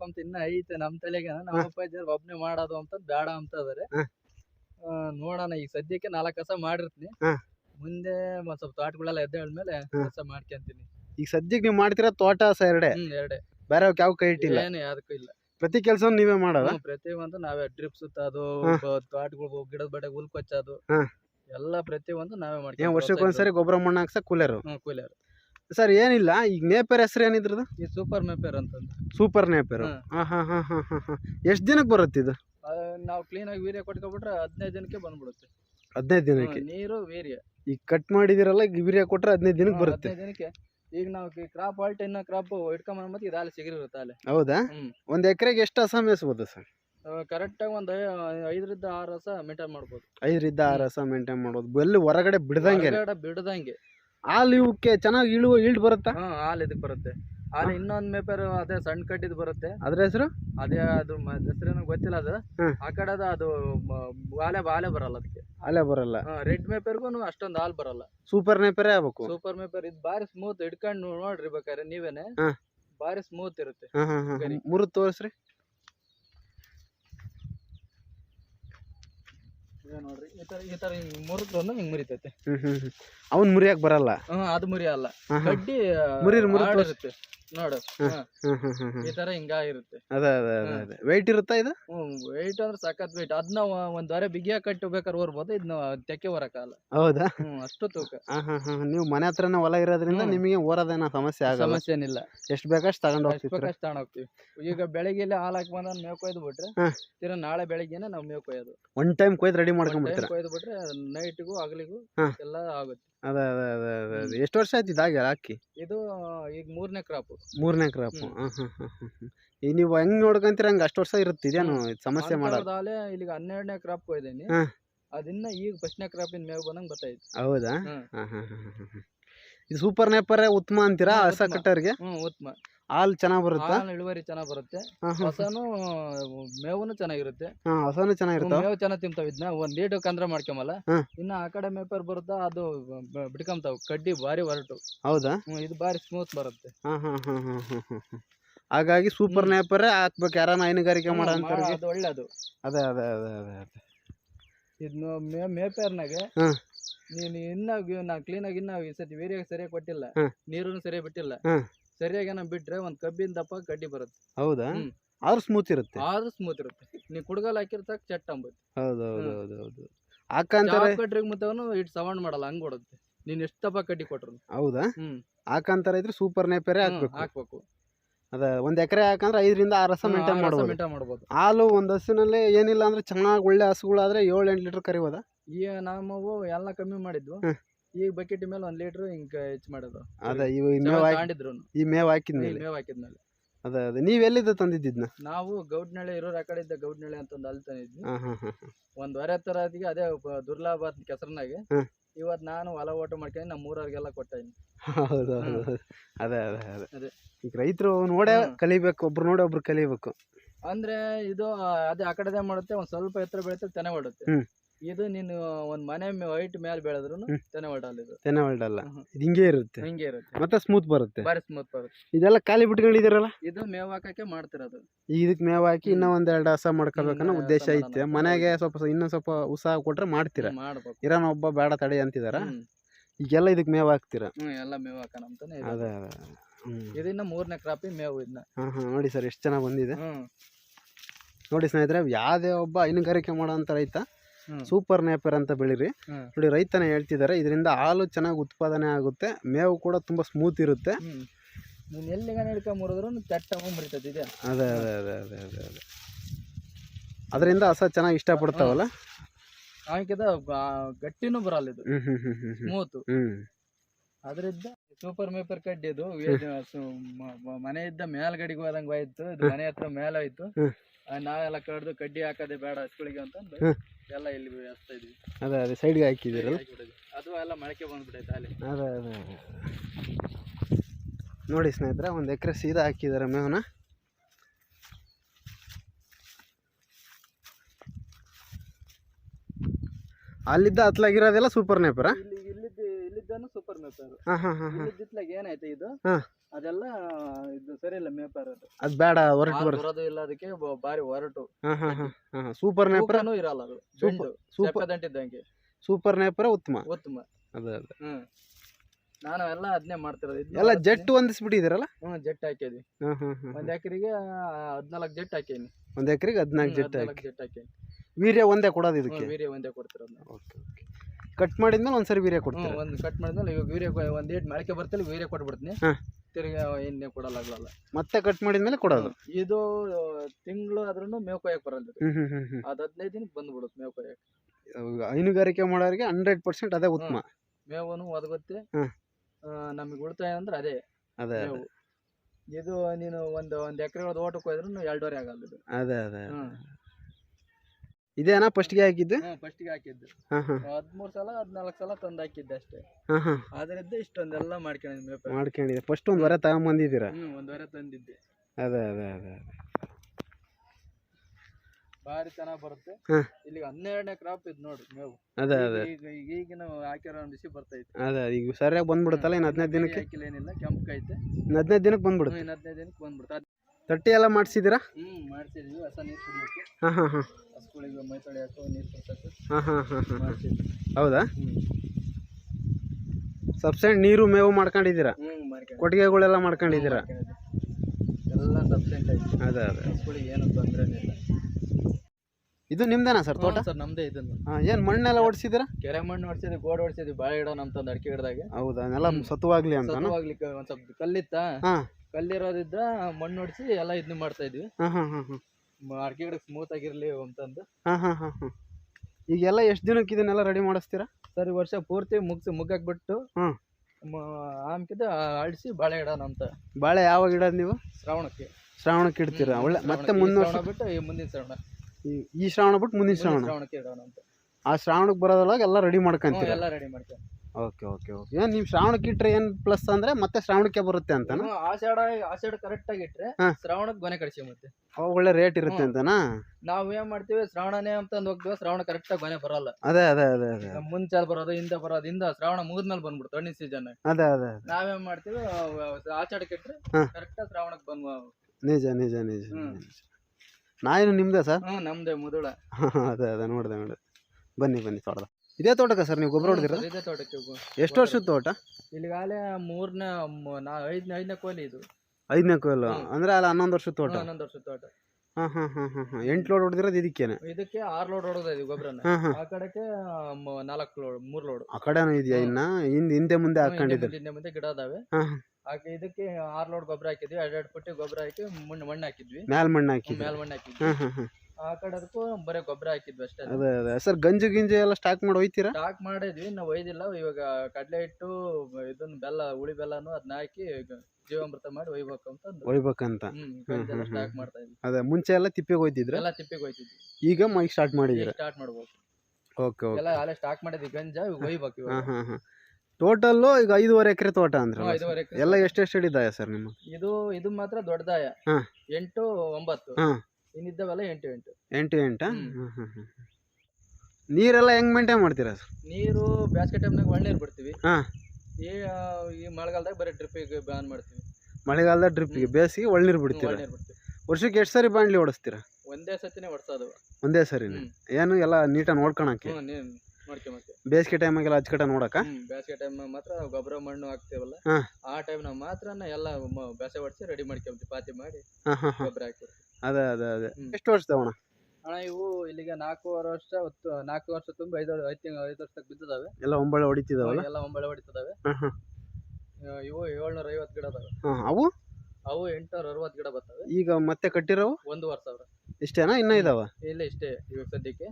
ಅಂತ ಇನ್ನ ಐತೆ ನಮ್ ತಲೆಗೆ ನಮ್ಮ ಅಪ್ಪಾಜಿ ಒಬ್ನೇ ಮಾಡೋದು ಅಂತ ಬೇಡ ಅಂತ. ಆ, ನೋಡೋಣ ಈಗ ಸದ್ಯಕ್ಕೆ ನಾಲ್ಕು ಕಸ ಮಾಡಿರ್ತೀನಿ. ಮುಂದೆ ಒಂದ್ ಸ್ವಲ್ಪ ತೋಟಗಳೆಲ್ಲ ಎದ್ದೇಳ್ಮೇಲೆ ಹಾ. ಹೊಸ ಮಾಡ್ಕೊಂತೀನಿ. ಈಗ ಸದ್ಯಕ್ಕೆ ನೀವು ಮಾಡ್ತೀರಾ ತೋಟ ಹಸ ಎರಡೇ? ಹ್ಮ್ ಎರಡೇ. ಬೇರೆ ಯಾವ ಕೈ ಇಟ್ಟಿಲ್ಲ? ಏನು ಯಾವ್ದಕ್ಕೂ ಇಲ್ಲ. ಪ್ರತಿ ಕೆಲಸ ನೀವೇ ಮಾಡೋದು? ಪ್ರತಿ ಒಂದು ನಾವೇ ಡ್ರಿಪ್ ಸುತ್ತೋದು. ತೋಟಗಳು ಗಿಡದ ಬಡೆ ಹುಲ್ ಕೊಚ್ಚೋದು. ಎಲ್ಲ ಪ್ರತಿ ಒಂದು ನಾವೇ ಮಾಡ್ತೀವಿ ವರ್ಷಕ್ಕೊಂದ್ಸರಿ ಗೊಬ್ಬರ ಮಣ್ಣು ಹಾಕ್ಸಕ್ ಕೂಲರು? ಹ್ಮ್ ಕೂಲಿಯರ್ ಸರ್ ಏನಿಲ್ಲ. ಈಗ ನೇಪರ್ ಹೆಸರು ಏನಿದ್ರದ್ದು ಈ ಸೂಪರ್ ನೇಪರ್ ಅಂತಂದು. ಸೂಪರ್ ನೇಪರ್. ಹಾ. ಹಾ ಹಾ ಹಾ ಹಾ ಹಾ ಎಷ್ಟು ದಿನಕ್ಕೆ ಬರುತ್ತೆ ಇದು? ನಾವು ಕ್ಲೀನ್ ಆಗಿ ವೀರ್ಯ ಕೊಟ್ಕೊಬಿಟ್ರೆ ಹದಿನೈದು ದಿನಕ್ಕೆ ಬಂದ್ಬಿಡುತ್ತೆ. ಹದಿನೈದು ದಿನಕ್ಕೆ? ನೀರು ವೀರ್ಯ. ಈಗ ಕಟ್ ಮಾಡಿದಿರಲ್ಲ ಈಗ ವೀರ್ಯ ಕೊಟ್ರೆ ಹದಿನೈದು ದಿನಕ್ಕೆ ಬರುತ್ತೆ. ಹದಿನೈದು ದಿನಕ್ಕೆ. ಈಗ ನಾವು ಕ್ರಾಪ್ ಆಲ್ಟ್ ಇನ್ನ ಕ್ರಾಪ್ ಇಟ್ಕೊಂಡ್ ಮತ್ತೆ ಇದು ಅಲ್ಲಿ ಸಿಗಿರುತ್ತೆ ಅಲ್ಲಿ. ಹೌದಾ? ಹ್ಮ್. ಒಂದ್ ಎಕರೆಗೆ ಎಷ್ಟು ಹಸ ಮೇಯಿಸ್ಬೋದು ಸರ್? ಕರೆಕ್ಟ್ ಆಗಿ ಒಂದು ಐದರಿಂದ ಆರು ರಸ ಮೇಂಟೈನ್ ಮಾಡ್ಬೋದು. ಐದರಿಂದ ಆರು ಹಸ ಮೇಂಟೈನ್ ಮಾಡೋದು ಎಲ್ಲಿ ಹೊರಗಡೆ ಬಿಡ್ದಂಗೆ ಹೊರಗಡೆ ಬಿಡದಂಗೆ. ಹಾಲು ಇವಕ್ಕೆ ಚೆನ್ನಾಗಿ ಇಳುವ ಈಲ್ಡ್ ಬರುತ್ತಾ? ಹಾ ಹಾಲು ಇದಕ್ಕೆ ಬರುತ್ತೆ. ಹಾಲು ಇನ್ನೊಂದ್ ಮೇಪರ್ ಅದೇ ಸಣ್ಣ ಕಟ್ಟಿದ್ ಬರುತ್ತೆ. ಅದ್ರ ಹೆಸರು? ಅದೇ ಅದು ಹೆಸರೇನು ಗೊತ್ತಿಲ್ಲ ಅದು. ಹ್ಮ್. ಆ ಕಡೆದ ಅದು ಮ- ಬಾಲೆ ಬಾಲೆ ಬರಲ್ಲ ಅದಕ್ಕೆ. ಹಾಲೇ ಬರಲ್ಲ. ರೆಡ್ ಮೇಪರ್ಗೂ ಅಷ್ಟೊಂದು ಹಾಲು ಬರಲ್ಲ. ಸೂಪರ್ ನೇಪರೇ ಆಗ್ಬೇಕು. ಸೂಪರ್ ಮೇಪರ್ ಇದು ಬಾರಿ ಸ್ಮೂತ್ ಹಿಡ್ಕೊಂಡು ನೋಡ್ರಿ ಬೇಕಾದ್ರೆ ನೀವೇನೆ. ಹಾ. ಬಾರಿ ಸ್ಮೂತ್ ಇರುತ್ತೆ. ಹಾ ಹಾ ಹಾ ಮುರು ತೋರಿಸ್ರಿ. ನೋಡ್ರಿ ಈ ತರ ಈ ತರ ಹಿಂಗ್ ಮುರಿದ್ರು ಹಿಂಗ್ ಮುರಿತೈತೆ. ಹ್ಮ್ ಹ್ಮ್ ಅವ್ನ್ ಮುರಿಯಕ್ ಬರಲ್ಲ. ಹ್ಮ್ ಅದು ಮುರಿಯಲ್ಲ. ಕಡ್ಡಿ ಮುರಿರಿ, ಮುರಿ hard ತೋರ್ಸಿ. ಇರುತ್ತೆ. ನೋಡು. ಈ ತರ ಹಿಂಗ ಇರುತ್ತೆ. ಅದೇ ಅದೇ ಅದೇ ಹ್ಮ್. ವೆಯ್ಟ್ ಇರುತ್ತಾ ಇದು? ಹ್ಮ್ ವೆಯ್ಟ್ ಅಂದ್ರೆ ಸಖತ್ ವೆಯ್ಟ್ ಅದನ್ನ ಒಂದ್ ವಾರ ಬಿಗಿಯ ಕಟ್ಟಿ ಬೇಕಾದ್ರೆ ಓರ್ಬೋದು ಇದನ್ನ ತೆಕ್ಕೆ ಹೊರಕಾಗಲ್ಲ ಹೌದಾ? ಹ್ಮ್ ಅಷ್ಟು ತೂಕ. ಹಾ ಹಾ ಹಾ ನೀವು ಮನೆ ಹತ್ರನೇ ಹೊಲ ಇರೋದ್ರಿಂದ ನಿಮಗೆ ಓರೋದೇನ ಸಮಸ್ಯೆ ಆಗಲ್ಲ. ಸಮಸ್ಯೆ ಏನಿಲ್ಲ ಎಷ್ಟು ಬೇಕಷ್ಟು ತಗೊಂಡು ಬೇಕಷ್ಟು ತಗೊಂಡ್ ಹೋಗ್ತೀವಿ. ಈಗ ಬೆಳಿಗ್ಗೆ ಹಾಲು ಹಾಕಿ ಬಂದ ಮೇವ್ ಕೊಯ್ದು ಬಿಟ್ರೆ ತಿರ ನಾಳೆ ಬೆಳಿಗ್ಗೆನೆ ನಾವು ಮೇವ್ ಕೊಯ್ಯೋದು. ಒನ್ ಟೈಮ್ ಕೊಯ್ದು ರೆಡಿ ಮಾಡ್ಕೊಂಡ್ಬಿಡ್ತೀರಾ ಕೊಯ್ದು ಬಿಟ್ರೆ ನೈಟ್ಗೂ ಹಗಲಿಗೂ ಎಲ್ಲ ಆಗುತ್ತೆ. ಅದ ಅದ ಅದ ಅದ ಅದ ಎಷ್ಟು ವರ್ಷ ಆಯ್ತು ಇದಾಗಿ ಅಕ್ಕಿ ಇದು ಈಗ ಮೂರನೇ ಕ್ರಾಪ್ ಮೂರನೇ ಕ್ರಾಪ್ ಹ್ಮ್. ಹ್ಮ್. ಈಗ ನೀವು ಹೆಂಗ್ ನೋಡ್ಕೊಂತೀರ ಹಂಗ ಅಷ್ಟು ವರ್ಷ ಇರುತ್ತೆ ಇದೇನು ಇದ್ ಸಮಸ್ಯೆ ಮಾಡೋದು ಇಲ್ಲಿ ಇಲ್ಲಿಗೆ ಹನ್ನೆರಡನೇ ಕ್ರಾಪ್ ಕೊಯ್ದೇನಿ ಹಾ. ಅದಿನ್ನ ಈಗ ಫಸ್ಟ್ನೇ ಕ್ರಾಪಿನ ಮೇವ್ ಬಂದಂಗ್ ಬರ್ತೈತಿ ಹೌದಾ ಹ್ಮ್. ಹಾಂ ಹಾಂ ಹಾಂ ಹಾ ಹಾ. ಇದು ಸೂಪರ್ ನೇಪರ್ ಉತ್ತಮ ಅಂತೀರಾ ಹಸ ಉತ್ತಮ. ಕಟ್ಟರ್ಗೆ ಹ್ಮ್ ಉತ್ತಮ ಹಾಲು ಚೆನ್ನಾಗ್ ಬರುತ್ತಾ? ಹಾಲು ಇಳುವರಿ ಚೆನ್ನಾಗಿ ಬರುತ್ತೆ. ಹಾ ಹಾ. ಹೊಸನು ಮೇವುನು ಚೆನ್ನಾಗಿರುತ್ತೆ. ಹಾ ಹಸನು ಚೆನ್ನಾಗಿರ್ತಾವ ಮೇವು ಚೆನ್ನಾಗಿ ತಿಂತಾವ ಇದನ್ನ ಒಂದ್ ಲೀಟರ್ ಕಂದ್ರ ಮಾಡ್ಕೊಂಬಲ್ಲ. ಇನ್ನ ಆ ಕಡೆ ಮೇಪರ್ ಬರುತ್ತಾ ಅದು ಬ- ಬಿಡ್ಕೊಂತಾವ್ ಕಡ್ಡಿ ಬಾರಿ ಹೊರಟು. ಹೌದಾ? ಹ್ಮ್ ಇದು ಬಾರಿ ಸ್ಮೂತ್ ಬರುತ್ತೆ. ಹಾ ಹಾ ಹಾ ಹಾ ಹಾ ಹಾ ಹಾ. ಹಾಗಾಗಿ ಸೂಪರ್ ನೇಪರ್ ಹಾಕ್ಬೇಕು ಯಾರನ್ನ ಹೈನುಗಾರಿಕೆ ಹ್ಮ್, ಅದು ಒಳ್ಳೇದು. ಅದೇ ಅದೇ ಅದೇ ಅದೇ ಅದೇ. ಇದ್ನ ಮೇ ಮೇಪರ್ನಾಗೆ. ನೀನು ಇನ್ನ ನಾ ಕ್ಲೀನ್ ಆಗಿ ಇನ್ನ ಈ ಸತಿ ವೀರ್ಯ ಸರಿಯಾಗಿ ಕೊಟ್ಟಿಲ್ಲ. ನೀರುನು ನೀರನ್ನು ಸರಿಯಾಗಿ ಬಿಟ್ಟಿಲ್ಲ. ಸರಿಯಾಗಿ ಏನೋ ಬಿಟ್ರೆ ಒಂದ್ ಕಬ್ಬಿನ ದಪ್ಪ ಕಡ್ಡಿ ಬರುತ್ತೆ. ಹೌದಾ? ಹ್ಮ್. ಆದ್ರೂ ಸ್ಮೂತ್ ಇರುತ್ತೆ. ಆದ್ರೂ ಸ್ಮೂತ್ ಇರುತ್ತೆ. ನೀ ಕುಡ್ಗಲ್ ಹಾಕಿರ್ತಾಗ ಚಟ್ ಅಂಬುದು. ಹೌದು ಹೌದು. ಹೌದು ಹೌದು. ಹಾಕಂತಾರೆ ಕಟ್ರಿಗೆ ಮುತ್ತವನು ಇಟ್ ಸೌಂಡ್ ಮಾಡಲ್ಲ ಹಂಗ್ ಕೊಡುತ್ತೆ. ನೀನ್ ಎಷ್ಟ್ ದಪ್ಪ ಕಡ್ಡಿ ಕೊಟ್ರು. ಹೌದಾ? ಹ್ಮ್. ಇದ್ರೆ ಸೂಪರ್ ನೇಪೇರೆ ಹ್ಮ್, ಹಾಕ್ಬೇಕು. ಹಾಕ್ಬೇಕು. ಅದ ಒಂದ್ ಎಕರೆ ಹಾಕಂದ್ರೆ ಐದರಿಂದ ಆರು ಹಸ ಮೇಂಟೈನ್ ಮಾಡ್ಬೋದು. ಮೇಂಟೈನ್ ಮಾಡ್ಬೋದು. ಹಾಲು ಒಂದ್ ಹಸಿನಲ್ಲಿ ಏನಿಲ್ಲ ಅಂದ್ರೆ ಚೆನ್ನಾಗಿ ಒಳ್ಳೆ ಹಸುಗಳಾದ್ರೆ ಏಳು ಎಂಟು ಲೀಟರ್ ಕರಿಬೋದಾ? ಈಗ ನಮ್ಮವು ಎಲ್ಲ ಕಮ್ಮಿ ಮಾಡಿದ್ವು. ಹ್ಮ್. ಈಗ ಬಕೆಟ್ ಮೇಲೆ ಒಂದ್ ಲೀಟರ್ ಹಿಂಗ್ ಹೆಚ್ಚು ಮಾಡೋದು. ಅದ ಇವ ಈ ಮೇವ್ ಹಾಕಿ ಈ ಮೇವ್ ಹಾಕಿದ್ಮೇಲೆ. ಮೇವ್ ಹಾಕಿದ್ಮೇಲೆ. ಅದ ಅದ. ನೀವ್ ಎಲ್ಲಿದ್ದ ತಂದಿದ್ದಿದ್ನ? ನಾವು ಗೌಡ್ನಳ್ಳಿ ಇರೋರ್ ಆ ಕಡೆ ಇದ್ದ ಗೌಡ್ನಳ್ಳಿ ಅಂತ ಒಂದು ಅಲ್ಲಿ ತಂದಿದ್ವಿ. ಹಾ ಹಾ ಹಾ ಹಾ. ಒಂದ್ ವರೆ ತರ ಅದಿಗೆ ಅದೇ ದುರ್ಲಾಭ ದುರ್ಲಭ ಅಂತ ಕೆಸರ್ನಾಗೆ. ಇವತ್ ನಾನು ಹೊಲ ಓಟ ಮಾಡ್ಕೊಂಡು ನಮ್ಮ ಊರವ್ರಿಗೆಲ್ಲ ಕೊಟ್ಟಿನಿ ಹೌದು ಹ್ಮ್. ಹೌದು. ಅದೇ ಅದೇ ಅದೇ. ಅದೇ. ಈಗ ರೈತರು ನೋಡೇ ಹ್ಮ್. ಕಲಿಬೇಕು ಒಬ್ರು ನೋಡಿ ಒಬ್ರು ಕಲಿಬೇಕು. ಅಂದ್ರೆ ಇದು ಆ, ಅದೇ ಆ ಕಡೆದೇ ಮಾಡುತ್ತೆ ಒಂದ್ ಸ್ವಲ್ಪ ಎತ್ತರ ಬೆಳಿತೆ ತೆನೆ ಹೊಡುತ್ತೆ ಹ್ಮ್. ಇದು ನೀನು ಒಂದ್ ಮನೆ ವೈಟ್ ಮೇಲೆ ಬೆಳೆದ್ರು ಹ್ಮ್. ತೆನೆ ಹೊಡಲ್ಲ ಇದು. ತೆನೆ ಹೊಲ್ಡಲ್ಲ ಹ್ಮ್. ಇದು ಹಿಂಗೆ ಇರುತ್ತೆ. ಹಿಂಗೆ ಇರುತ್ತೆ. ಮತ್ತೆ ಸ್ಮೂತ್ ಬರುತ್ತೆ. ಬಾರಿ ಸ್ಮೂತ್ ಬರುತ್ತೆ. ಇದೆಲ್ಲ ಖಾಲಿ ಬಿಟ್ಕೊಂಡಿದ್ದೀರಲ್ಲ? ಇದು ಮೇವ್ ಹಾಕಕ್ಕೆ ಮಾಡ್ತಿರೋದು ಈಗ ಇದಕ್ಕೆ ಮೇವ್ ಹಾಕಿ ಇನ್ನೂ ಒಂದ್ ಎರಡು ಹಸ ಮಾಡ್ಕೋಬೇಕನ್ನೋ ಉದ್ದೇಶ ಹಸ ಐತೆ. ಮನೆಗೆ ಸ್ವಲ್ಪ ಇನ್ನೂ ಸ್ವಲ್ಪ ಉತ್ಸಾಹ ಕೊಟ್ರೆ ಮಾಡ್ತೀರಾ. ಮಾಡ್ಬೇಕು. ಇರೋನ ಒಬ್ಬ ಬೇಡ ತಡಿ ಅಂತಿದಾರ. ಹ್ಮ್. ಈಗೆಲ್ಲ ಇದಕ್ಕೆ ಮೇವ್ ಹಾಕ್ತೀರಾ? ಹ್ಮ್ ಎಲ್ಲ ಮೇವ್ ಹಾಕೋಣ ಅಂತಾನೆ. ಅದೇ ಅದೇ ಹ್ಮ್. ಇದಿನ್ನ ಮೂರನೇ ಕ್ರಾಪಿ ಮೇವು ಇದನ್ನ ಹಾ ಹಾ ನೋಡಿ ಸರ್ ಎಷ್ಟು ಚೆನ್ನಾಗಿ ಬಂದಿದೆ. ಹ್ಮ್. ನೋಡಿ ಸ್ನೇಹಿತರೆ ಯಾವುದೇ ಒಬ್ಬ ಹೈನುಗಾರಿಕೆ ಅಂತ ರೈತ. ಸೂಪರ್ ನೇಪರ್ ಅಂತ ಬೆಳೀರಿ. ನೋಡಿ ರೈತನೇ ಹೇಳ್ತಿದ್ದಾರೆ ಇದರಿಂದ ಹಾಲು ಚೆನ್ನಾಗಿ ಉತ್ಪಾದನೆ ಆಗುತ್ತೆ ಮೇವು ಕೂಡ ತುಂಬ ಸ್ಮೂತ್ ಇರುತ್ತೆ. ಹ್ಮ್. ಎಲ್ಲಿ ಎಲ್ಲಿಗ ಹಿಡ್ಕೊಂಬರಿದ್ರು ಚಟ್ಟ ಮುರಿತೈತಿ ಇದೆ ಅದೇ ಅದೇ ಅದೇ ಅದೇ ಅದೇ ಅದೇ. ಅದರಿಂದ ಹಸ ಚೆನ್ನಾಗಿ ಇಷ್ಟಪಡ್ತಾವಲ್ಲ? ಆಮೇಕಿದ ಗಟ್ಟಿನೂ ಬರಲ್ಲ ಇದು. ಸ್ಮೂತ್ ಹ್ಮ್ ಸೂಪರ್ ಮೇಪರ್ ಕಡ್ಡಿದು ಮನೆ ಇದ್ದ ಮೇಲ್ಗಡೆಗೆ ಹೋದಂಗೆ ಹೋಯ್ತು ಇದು ಮನೆ ಹತ್ರ ಮೇಲೆ ಹೋಯ್ತು. ಹ್ಮ್. ಆ, ನಾವೆಲ್ಲ ಕಡ್ದು ಕಡ್ಡಿ ಹಾಕದೆ ಬೇಡ ಹಸ್ಗಳಿಗೆ ಅಂತಂದು. ಎಲ್ಲ ಇಲ್ಲಿ ಹಚ್ತಾ ಇದ್ವಿ ಅದೇ ಅದೇ ಸೈಡ್ಗೆ ಹಾಕಿದ್ದೀರಲ್ಲ. ಅದು ಎಲ್ಲ ಮೊಳಕೆ ಬಂದ್ಬಿಟ್ಟೈತೆ ಅಲ್ಲಿ. ಅದೇ ಅದೇ ನೋಡಿ ಸ್ನೇಹಿತರೆ ಒಂದು ಎಕರೆ ಸೀದಾ ಹಾಕಿದ್ದಾರೆ ಮೇವನ. ಅಲ್ಲಿದ್ದ ಹತ್ಲಾಗಿರೋದೆಲ್ಲ ಸೂಪರ್ ನೇಪರ ಇಲ್ಲಿ ಇಲ್ಲಿದ್ದ ಇಲ್ಲಿದ್ದಾನು ಸೂಪರ್ ನೇಪರ್ ಹಾಂ ಹಾಂ ಹಾಂ ಹಾಂ. ಏನೈತೆ ಇದು? ಹಾ. ಅದೆಲ್ಲ ಇದು ಸರಿ ಇಲ್ಲ ಮೇಪರ್ ಅದು. ಅದು ಬೇಡ ಹೊರಟು ಬರೋದು ಇಲ್ಲ ಅದಕ್ಕೆ ಬ- ಬಾರಿ ಹೊರಟು. ಹಾಂ ಹಾಂ ಹಾಂ ಹಾಂ ಸೂಪರ್ ನೇಪರ? ತೂಕನೂ ಇರಲ್ಲ ಅದು. ಸೂಪರ್ ಬೆಂಡು ಸೂಪರ್ ದಂಟಿದ್ದಂಗೆ ಸೂಪರ್ ನೇಪರ ಉತ್ತಮ? ಉತ್ತಮ. ಅದೇ ಅದೇ. ಹ್ಮ್. ನಾನು ಎಲ್ಲ ಅದನ್ನೇ ಮಾಡ್ತಿರೋದು. ಇದ್ನ ಎಲ್ಲ ಬಳಸ್ತೀನಿ. ಜೆಟ್ ಹೊಂದಿಸ್ಬಿಟ್ಟಿದ್ದೀರಲ್ಲ? ಹ್ಮ್ ಜೆಟ್ ಹಾಕಿದ್ವಿ ಹಾಂ ಹಾಂ ಹಾಂ ಒಂದ್ ಎಕರೆಗೆ ಹದ್ನಾಲ್ಕು ಜೆಟ್ ಹಾಕೀನಿ ಒಂದು ಎಕರೆಗೆ ಹದಿನಾಲ್ಕು ಜೆಟ್ ಹಾಕಿ. ಜೆಟ್ ಹಾಕೀನಿ ವೀರ್ಯ ಒಂದೇ ಕೊಡೋದು ಇದಕ್ಕೆ? ವೀರ್ಯ ಒಂದೇ ಕೊಡ್ತಿರೋದು ನಾವು ಓಕೆ ಓಕೆ. ಕಟ್ ಮಾಡಿದ್ಮೇಲೆ ಒಂದ್ಸರಿ ವೀರ್ಯ ಕೊಡ್ತೀನಿ ಕೊಡ್ತೀರಾ? ಒಂದ್ ಕಟ್ ಮಾಡಿದ್ಮೇಲೆ ಇವಾಗ ವೀರ್ಯ ಒಂದ್ ಏಟ್ ಮೊಳಕೆ ಬರ್ತಲ್ಲ ವೀರ್ಯ ಕೊಟ್ಬಿಡ್ತೀನಿ. ಹಾ. ತಿರ್ಗಾ ಎಣ್ಣೆ ಕೊಡಲಾಗಲ್ಲ ಮತ್ತೆ ಕಟ್ ಮಾಡಿದ್ಮೇಲೆ ಕೊಡೋದು? ಇದು ತಿಂಗಳು ಆದ್ರೂ ಮೇವು ಕೊಯ್ಯಕ್ ಬರಲ್ಲ ಇದು. ಹ್ಮ್ ಹ್ಮ್ ಹ್ಮ್ ಹ್ಮ್. ಅದ್ ಹದಿನೈದು ದಿನಕ್ಕೆ ಬಂದ್ಬಿಡುತ್ತೆ ಮೇವು ಕೊಯ್ಯಕ್. ಹೈನುಗಾರಿಕೆ ಮಾಡೋರಿಗೆ ಹಂಡ್ರೆಡ್ ಪರ್ಸೆಂಟ್ ಅದೇ ಉತ್ತಮ. ಮೇವನು ಒದಗುತ್ತೆ. ನಮಗೆ ಉಳಿತಾಯ ಅಂದ್ರೆ ಅದೇ. ಅದೇ ಮೇವು. ಇದು ನೀನು ಒಂದು ಒಂದ್ ಎಕರೆ ಓಟಕ್ಕೆ ಹೋದ್ರು ಎರಡೂವರೆ ಆಗಲ್ಲ ಇದು. ಅದೇ ಅದೇ. ಹ್ಮ್. ಇದೇನಾ ಫಸ್ಟ್ಗೆ ಹಾಕಿದ್ದು? ಫಸ್ಟ್ಗೆ ಹಾಕಿದ್ದು. ಹಾಂ ಹಾಂ. ಹದಿಮೂರು ಸಲ ಹದಿನಾಲ್ಕು ಸಲ ತಂದು ಹಾಕಿದ್ದೆ ಅಷ್ಟೇ. ಹಾಂ ಹಾಂ. ಅದರಿಂದ ಇಷ್ಟೊಂದೆಲ್ಲ ಮಾಡ್ಕೊಂಡಿದ್ದೆ ಮಾಡ್ಕೊಂಡಿದ್ದೆ. ಮಾಡ್ಕೊಂಡಿದೆ ಫಸ್ಟ್ ಒಂದು ವರೆ ತಗೊಂಬಂದಿದ್ದೀರಾ? ಒಂದು ಒಂದುವರೆ ತಂದಿದ್ದೆ. ಅದೇ ಅದೇ ಅದೇ ಅದೇ. ಭಾರಿ ಚೆನ್ನಾಗಿ ಬರುತ್ತೆ. ಇಲ್ಲಿ ಹನ್ನೆರಡನೇ ಕ್ರಾಪ್ ಇದು ನೋಡಿ ಮೇವು. ಅದೇ ಅದೇ. ಈಗ ಈಗ ಈಗಿನ ಹಾಕಿರೋ ಬಿಸಿ ಬರ್ತೈತೆ. ಅದೇ ಈಗ ಸರಿಯಾಗಿ ಬಂದ್ಬಿಡುತ್ತಲ್ಲ ಇನ್ನು ಹದಿನೈದು ದಿನಕ್ಕೆ? ಹಾಕಿಲ್ಲ ಏನಿಲ್ಲ ಕೆಂಪು ಕೈತೆ ಹದಿನೈದು ದಿನಕ್ಕೆ ಬಂದ್ಬಿಡುತ್ತೆ. ಇನ್ನು ಹದಿನೈದು ದಿನಕ್ಕೆ ಬಂದ್ಬಿಡುತ್ತೆ. ತಟ್ಟಿ ಎಲ್ಲ ಮಾಡಿಸಿದ್ದೀರಾ? ಹಾಂ ಹಾಂ ಹಾಂ. ಹಾಂ ಹಾಂ ಹಾಂ ಹಾಂ ಹೌದಾ? ಸಬ್ಸೆಂಟ್ ನೀರು ಮೇವು ಮಾಡ್ಕೊಂಡಿದ್ದೀರಾ? ಕೊಟ್ಟಿಗೆಗಳೆಲ್ಲ ಮಾಡ್ಕೊಂಡಿದ್ದೀರಾ? ಎಲ್ಲ ಸಬ್ಸೆಂಟ್ ಐತಿ ಅದೇ ಅದೇ ಏನು ತೊಂದರೆ ಇಲ್ಲ. ಇದು ನಿಮ್ದೇನಾ ಸರ್ ತೋಟ? ಸರ್ ನಮ್ದೇ ಇದನ್ನು ಹಾಂ ಏನು ಮಣ್ಣೆಲ್ಲ ಓಡಿಸಿದ್ದೀರಾ? ಕೆರೆ ಮಣ್ಣು ಓಡಿಸಿದ್ವಿ ಗೋಡ್ ಓಡಿಸಿದ್ವಿ ಬಾಳೆ ಇಡೋಣ ಅಂತ ಅಡಿಕೆ ಗಿಡದಾಗೆ. ಹೌದಾ? ನೆಲ ಸತ್ವಾಗ್ಲಿ ಅಂತ ಸತ್ವಾಗ್ಲಿಕ್ಕೆ ಒಂದು ಸ್ವಲ್ಪ ಕಲ್ಲಿತ್ತ? ಹಾಂ. ಕಲ್ಲಿರೋದಿದ್ರ ಮಣ್ಣು ಹೊಡಿಸಿ ಎಲ್ಲ ಇದನ್ನ ಮಾಡ್ತಾ ಇದ್ವಿ. ಹಾಂ ಹಾಂ ಹಾಂ ಹಾಂ. ಮ- ಅಡಿಕೆ ಗಿಡಕ್ಕೆ ಸ್ಮೂತ್ ಆಗಿರ್ಲಿ ಅಂತಂದು. ಹಾಂ ಹಾಂ ಹಾಂ ಹಾಂ. ಈಗೆಲ್ಲ ಎಷ್ಟು ದಿನಕ್ಕೆ ಇದನ್ನೆಲ್ಲ ರೆಡಿ ಮಾಡಿಸ್ತೀರಾ? ಸರಿ ವರ್ಷ ಪೂರ್ತಿ ಮುಗ್ಸಿ ಮುಗ್ಗಾಕ್ಬಿಟ್ಟು ಬಿಟ್ಟು ಆಮ್ಕಿದ ಅಳಿಸಿ ಬಾಳೆ ಗಿಡ ಅಂತ. ಬಾಳೆ ಯಾವಾಗ ಇಡೋದು ನೀವು? ಶ್ರಾವಣಕ್ಕೆ. ಶ್ರಾವಣಕ್ಕೆ ಇಡ್ತೀರಾ? ಒಳ್ಳೆ ಮತ್ತೆ ಈ ಮುಂದಿನ ವರ್ಷ ಶ್ರಾವಣ ಬಿಟ್ಟು ಈ ಮುಂದಿನ ಶ್ರಾವಣ. ಈ- ಈ ಶ್ರಾವಣ ಬಿಟ್ಟು ಮುಂದಿನ ಶ್ರಾವಣ. ಶ್ರಾವಣಕ್ಕೆ ಇಡೋಣ ಅಂತ. ಆ ಶ್ರಾವಣಕ್ಕೆ ಬರೋದ್ರೊಳಗೆ ಎಲ್ಲ ರೆಡಿ ಮಾಡ್ಕೊಂತೀವಿ ಮಾಡ್ಕೊಂತೀರಾ ಎಲ್ಲ ರೆಡಿ ಮಾಡ್ತೇವೆ ಓಕೆ ಓಕೆ ಓಕೆ. ಏನು ನೀವು ಶ್ರಾವಣಕ್ಕೆ ಇಟ್ಟರೆ ಏನು ಪ್ಲಸ್ ಅಂದ್ರೆ ಮತ್ತೆ ಶ್ರಾವಣಕ್ಕೆ ಬರುತ್ತೆ ಅಂತನಾ? ಹ್ಮ್, ಆಷಾಢ ಆಷಾಢ ಕರೆಕ್ಟ್ ಆಗಿ ಇಟ್ರೆ ಹಾ. ಶ್ರಾವಣಕ್ಕೆ ಗೊನೆ ಕಡಿಸಿ ಮತ್ತೆ. ಒಳ್ಳೆ ರೇಟ್ ಇರುತ್ತೆ. ಅಂತನಾ? ನಾವ್ ಏನ್ ಮಾಡ್ತೀವಿ ಶ್ರಾವಣನೇ ಅಂತ ಹೋಗ್ತೀವಿ ಶ್ರಾವಣ ಕರೆಕ್ಟ್ ಆಗಿ ಗೊನೆ ಬರಲ್ಲ. ಅದೇ ಅದೇ ಅದೇ ಅದೇ ಮುಂಚೆ ಬರೋದು ಹಿಂದೆ ಬರೋದು ಹಿಂದ ಶ್ರಾವಣ ಮುಗಿದ್ಮೇಲೆ ಬಂದ್ಬಿಡ್ತು ಹಣ್ಣಿನ ಸೀಸನ್ ಅದೇ ಅದೇ ಅದೇ. ನಾವೇನ್ ಮಾಡ್ತೀವಿ ಆಷಾಢಕ್ಕೆ ಇಟ್ರೆ ಹಾ. ಕರೆಕ್ಟ್ ಶ್ರಾವಣಕ್ಕೆ ಬಂದ್ ನಿಜ ನಿಜ ನಿಜ ಹ್ಮ್. ನಿಜ. ನಾಯಿನು ನಿಮ್ಮದೇ ಸರ್? ಹ್ಮ್ ನಮ್ದೇ ಮುದುಳ. ಅದೇ ಅದೇ ನೋಡಿದೆ ನೋಡಿದೆ. ಬನ್ನಿ ಬನ್ನಿ ತೋಟದ. ಇದೇ ತೋಟಕ್ಕೆ ಸರ್ ನೀವು ಗೊಬ್ಬರ ಹೊಡೆದಿರ ಇದೇ ತೋಟಕ್ಕೆ. ಎಷ್ಟು ವರ್ಷದ ತೋಟ? ಇಲ್ಲಿಗಾಲೇ ಮೂರನೇ ನಾ ಐದನೇ ಐದನೇ ಕೋಲಿ ಇದು. ಐದನೇ ಕೋಲು ಅಂದ್ರೆ ಅಲ್ಲಿ ಹನ್ನೊಂದು ವರ್ಷದ ತೋಟ? ಹನ್ನೊಂದು ವರ್ಷದ ತೋಟ. ಹಾಂ ಹಾಂ ಹಾಂ ಹಾಂ ಹಾಂ. ಎಂಟು ಲೋಡ್ ಹೊಡೆದಿರೋದು ಇದಕ್ಕೇನೆ? ಇದಕ್ಕೆ ಆರು ಲೋಡ್ ಹೊಡೋದ ಗೊಬ್ಬರ ಗೊಬ್ಬರನ. ಹಾಂ ಹಾಂ. ಆ ಕಡೆಗೆ ಮ- ನಾಲ್ಕು ಲೋಡ್ ಮೂರ್ ಲೋಡ್. ಆ ಕಡೆನೂ ಇದೆಯಾ ಇನ್ನ? ಹಿಂದೆ ಹಿಂದೆ ಮುಂದೆ ಹಾಕೊಂಡಿದ್ದೀವಿ ಹಿಂದೆ ಮುಂದೆ ಗಿಡ ಅದಾವೆ. ಹಾಂ ಹಾಂ. ಹಾಗೆ ಇದಕ್ಕೆ ಆರು ಲೋಡ್ ಗೊಬ್ಬರ ಹಾಕಿದ್ವಿ. ಎರಡೆರಡು ಪುಟ್ಟಿ ಗೊಬ್ಬರ ಹಾಕಿ ಮಣ್ಣು ಮಣ್ಣು ಹಾಕಿದ್ವಿ. ಮ್ಯಾಲ್ ಮಣ್ಣು ಹಾಕಿ ಮೇಲ್ ಮಣ್ಣು ಹಾಕಿದ್ವಿ. ಹಾಂ ಹಾಂ ಹಾಂ ಆ ಕಡೆ ಅದಕ್ಕೂ ಬರೀ ಗೊಬ್ಬರ ಹಾಕಿದ್ವಿ ಅಷ್ಟೇ ಅದೇ. ಅದೇ ಸರ್ ಗಂಜು ಗಿಂಜು ಎಲ್ಲ ಸ್ಟಾಕ್ ಮಾಡಿ ಒಯ್ತೀರಾ? ಸ್ಟಾಕ್ ಮಾಡಿದ್ವಿ ನಾವು ಒಯ್ದಿಲ್ಲ. ಇವಾಗ ಕಡಲೆ ಹಿಟ್ಟು ಇದನ್ನ ಬೆಲ್ಲ ಹುಳಿ ಬೆಲ್ಲನು ಅದನ್ನ ಹಾಕಿ ಜೀವಾಮೃತ ಮಾಡಿ ಒಯ್ಬೇಕು ಅಂತಂದು ಒಯ್ಬೇಕಂತ. ಹ್ಮ್ ಸ್ಟಾಕ್ ಮಾಡ್ತಾ ಇದ್ವಿ. ಅದೇ ಮುಂಚೆ ಎಲ್ಲ ತಿಪ್ಪಿಗೆ ಒಯ್ತಿದ್ರ ಎಲ್ಲ ತಿಪ್ಪಿಗೆ ಹೋಯ್ತಿದ್ವಿ ಈಗ ಮೈಕ್ ಸ್ಟಾರ್ಟ್ ಮಾಡಿದ್ದೀರಾ ಸ್ಟಾರ್ಟ್ ಮಾಡ್ಬೇಕು. Okay okay. ಎಲ್ಲ ಆಲೆ ಸ್ಟಾಕ್ ಮಾಡಿದ್ವಿ ಗಂಜ ಇವಾಗ ಒಯ್ಬೇಕು ಇವಾಗ. ಹಾಂ ಹಾಂ ಟೋಟಲ್ಲು ಈಗ ಐದೂವರೆ ಎಕರೆ ತೋಟ ಅಂದ್ರೆ ಹ್ಮ್, ಐದೂವರೆ ಎಕ್ರೆ ಎಲ್ಲ ಎಷ್ಟೆಷ್ಟು ಹಿಡಿದಾಯ ಸರ್ ನಿಮ್ಮ? ಇದು ಇದು ಮಾತ್ರ ದೊಡ್ಡದಾಯ. ಹಾ. ಎಂಟು ಒಂಬತ್ತು. ಹಾ. ಇನ್ನಿದ್ದವೆಲ್ಲ ಎಂಟು ಎಂಟು. ಎಂಟು ಎಂಟಾ? ಹ್ಮ್. ಹಾಂ ಹಾಂ ಹಾಂ ನೀರೆಲ್ಲ ಹೆಂಗ್ ಮೇಂಟೈನ್ ಮಾಡ್ತೀರಾ ಸರ್? ನೀರು ಬೇಸಿಗೆ ಟೈಮ್ನಾಗ ಒಳ್ಳೆ ನೀರು ಬಿಡ್ತೀವಿ. ಹಾ. ಈ ಮಳೆಗಾಲದಾಗ ಬರೀ ಡ್ರಿಪ್ಪಿಗೆ ಬ್ಯಾನ್ ಮಾಡ್ತೀವಿ. ಮಳೆಗಾಲದ ಡ್ರಿಪ್ಪಿಗೆ ಬೇಸಿಗೆ ಒಳ್ನೀರು ಬಿಡ್ತೀರಾ? ಒಳ್ಳೆ ನೀರು ಬಿಡ್ತೀವಿ. ವರ್ಷಕ್ಕೆ ಎಷ್ಟು ಸರಿ ಬಾಂಡ್ಲಿ ಓಡಿಸ್ತೀರಾ? ಒಂದೇ ಸತಿನೇ ಹೊಡ್ಸೋದು ಒಂದೇ ಸರಿನೇ? ಹ್ಮ್. ಏನು ಎಲ್ಲ ನೀಟಾಗಿ ನೋಡ್ಕೊಳಕ್ಕೆ? ಹ್ಞೂ ನೀನು ನೋಡ್ಕೊಂಬತ್ತೆ ಬೇಸಿಗೆ ಟೈಮಾಗೆಲ್ಲ ಅಚ್ಚಕಟ್ಟ ನೋಡಕ್ಕ? ಹ್ಮ್ ಬೇಸಿಗೆ ಟೈಮ್ ಮಾತ್ರ ಗೊಬ್ಬರ ಮಣ್ಣು ಹಾಕ್ತೇವಲ್ಲ. ಆ ಆ ನಾವು ಮಾತ್ರ ಎಲ್ಲ ಮ- ಬೇಸೆ ಹೊಡ್ಸಿ ರೆಡಿ ಮಾಡ್ಕೊಂತೀವಿ ಪಾತಿ ಮಾಡಿ ಹಾಂ ಹಾಂ ಹಾಂ. ಗೊಬ್ಬರ ಹಾಕಿ ಅದೇ ಅದೇ ಅದೇ. ಎಷ್ಟು ವರ್ಷ ತಗೋಣ? ಅಣ್ಣ ಇವು ಇಲ್ಲಿಗೆ ನಾಲ್ಕೂವರೆ ವರ್ಷ ಹೊತ್ತು ನಾಲ್ಕು ವರ್ಷ ತುಂಬ ಐದು ಐದು ತಿಂಗಳು ಐದು ವರ್ಷಕ್ಕೆ ಬಿದ್ದಿದಾವೆ. ಎಲ್ಲ ಒಂಬಳೆ ಹೊಡಿತಿದಾವಲ್ಲ? ಎಲ್ಲ ಒಂಬಳೆ ಹೊಡಿತಿದಾವೆ. ಇವು ಏಳ್ನೂರ ಐವತ್ತು ಗಿಡ ಅದಾವೆ. ಅವು? ಅವು ಎಂಟ್ನೂರ ಅರವತ್ತು ಗಿಡ ಬರ್ತವೆ. ಈಗ ಮತ್ತೆ ಕಟ್ಟಿರೋವು? ಒಂದೂವರೆ ಸಾವಿರ ಇಷ್ಟೇನಾ ಇನ್ನ ಇದಾವ? ಇಲ್ಲ ಇಷ್ಟೇ ಇವಾಗ ಸದ್ಯಕ್ಕೆ.